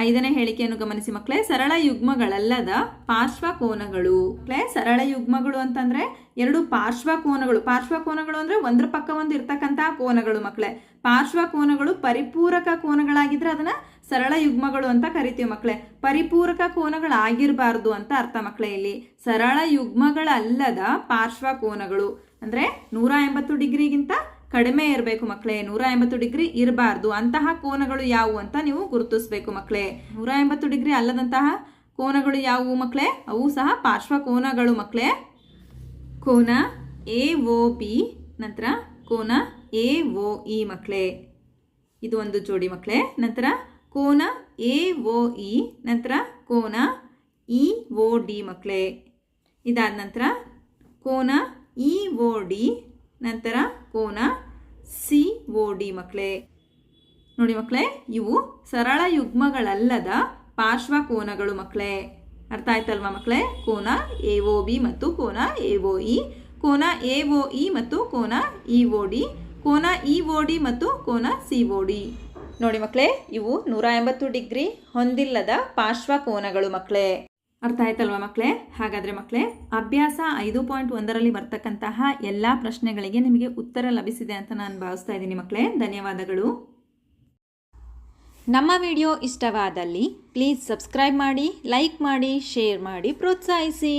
ಐದನೇ ಹೇಳಿಕೆಯನ್ನು ಗಮನಿಸಿ ಮಕ್ಕಳೇ ಸರಳ ಯುಗ್ಮಗಳಲ್ಲದ ಪಾರ್ಶ್ವ ಕೋನಗಳು. ಮಕ್ಕಳೇ ಸರಳ ಯುಗ್ಮಗಳು ಅಂತಂದ್ರೆ ಎರಡು ಪಾರ್ಶ್ವ ಕೋನಗಳು. ಪಾರ್ಶ್ವ ಕೋನಗಳು ಅಂದ್ರೆ ಒಂದ್ರ ಪಕ್ಕ ಒಂದು ಇರ್ತಕ್ಕಂತಹ ಕೋನಗಳು ಮಕ್ಕಳೇ ಪಾರ್ಶ್ವ ಕೋನಗಳು ಪರಿಪೂರಕ ಕೋನಗಳಾಗಿದ್ರೆ ಅದನ್ನ ಸರಳ ಯುಗ್ಮಗಳು ಅಂತ ಕರಿತೀವಿ ಮಕ್ಕಳೇ ಪರಿಪೂರಕ ಕೋನಗಳಾಗಿರಬಾರ್ದು ಅಂತ ಅರ್ಥ ಮಕ್ಕಳೇ ಇಲ್ಲಿ. ಸರಳ ಯುಗ್ಮಗಳಲ್ಲದ ಪಾರ್ಶ್ವ ಕೋನಗಳು. ಅಂದ್ರೆ ನೂರ ಎಂಬತ್ತು ಡಿಗ್ರಿಗಿಂತ ಕಡಿಮೆ ಇರಬೇಕು ಮಕ್ಕಳೇ ನೂರ ಎಂಬತ್ತು ಡಿಗ್ರಿ ಇರಬಾರ್ದು. ಅಂತಹ ಕೋನಗಳು ಯಾವುವು ಅಂತ ನೀವು ಗುರುತಿಸಬೇಕು ಮಕ್ಕಳೇ ನೂರ ಎಂಬತ್ತು ಡಿಗ್ರಿ ಅಲ್ಲದಂತಹ ಕೋನಗಳು ಯಾವುವು ಮಕ್ಕಳೇ ಅವು ಸಹ ಪಾರ್ಶ್ವ ಕೋನಗಳು ಮಕ್ಕಳೇ ಕೋನ ಎ ಓ ಬಿ ನಂತರ ಕೋನ ಎ ಒ ಇ ಮಕ್ಕಳೇ ಇದು ಒಂದು ಜೋಡಿ ಮಕ್ಕಳೇ ನಂತರ ಕೋನ ಎ, ಓ, ಇ, ನಂತರ ಕೋನ ಇ ಒ ಡಿ ಮಕ್ಕಳೇ ಇದಾದ ನಂತರ ಕೋನ ಇ ಒ ಡಿ, ನಂತರ ಕೋನ ಸಿ ಒ ಡಿ ಮಕ್ಕಳೇ ನೋಡಿ ಮಕ್ಕಳೇ ಇವು ಸರಳ ಯುಗ್ಮಗಳಲ್ಲದ ಪಾರ್ಶ್ವ ಕೋನಗಳು ಮಕ್ಕಳೇ ಅರ್ಥ ಆಯ್ತಲ್ವಾ ಮಕ್ಕಳೇ ಕೋನ ಎ ಒ ಬಿ ಮತ್ತು ಕೋನ ಎ ಒ ಇ. ಕೋನ ಎ ಒ ಇ ಮತ್ತು ಕೋನ ಇ ಒ ಡಿ. ಕೋನ ಇ ಓ ಡಿ ಮತ್ತು ಕೋನ ಸಿ ಒ ಡಿ ನೋಡಿ ಮಕ್ಕಳೇ ಇವು ನೂರ ಎಂಬತ್ತು ಡಿಗ್ರಿ ಹೊಂದಿಲ್ಲದ ಪಾರ್ಶ್ವ ಕೋನಗಳು ಮಕ್ಕಳೇ ಅರ್ಥ ಆಯ್ತಲ್ವಾ ಮಕ್ಕಳೇ ಹಾಗಾದರೆ ಮಕ್ಕಳೇ ಅಭ್ಯಾಸ ಐದು ಪಾಯಿಂಟ್ ಒಂದರಲ್ಲಿ ಬರ್ತಕ್ಕಂತಹ ಎಲ್ಲ ಪ್ರಶ್ನೆಗಳಿಗೆ ನಿಮಗೆ ಉತ್ತರ ಲಭಿಸಿದೆ ಅಂತ ನಾನು ಭಾವಿಸ್ತಾ ಇದ್ದೀನಿ ಮಕ್ಕಳೇ ಧನ್ಯವಾದಗಳು. ನಮ್ಮ ವಿಡಿಯೋ ಇಷ್ಟವಾದಲ್ಲಿ ಪ್ಲೀಸ್ ಸಬ್ಸ್ಕ್ರೈಬ್ ಮಾಡಿ, ಲೈಕ್ ಮಾಡಿ, ಶೇರ್ ಮಾಡಿ, ಪ್ರೋತ್ಸಾಹಿಸಿ.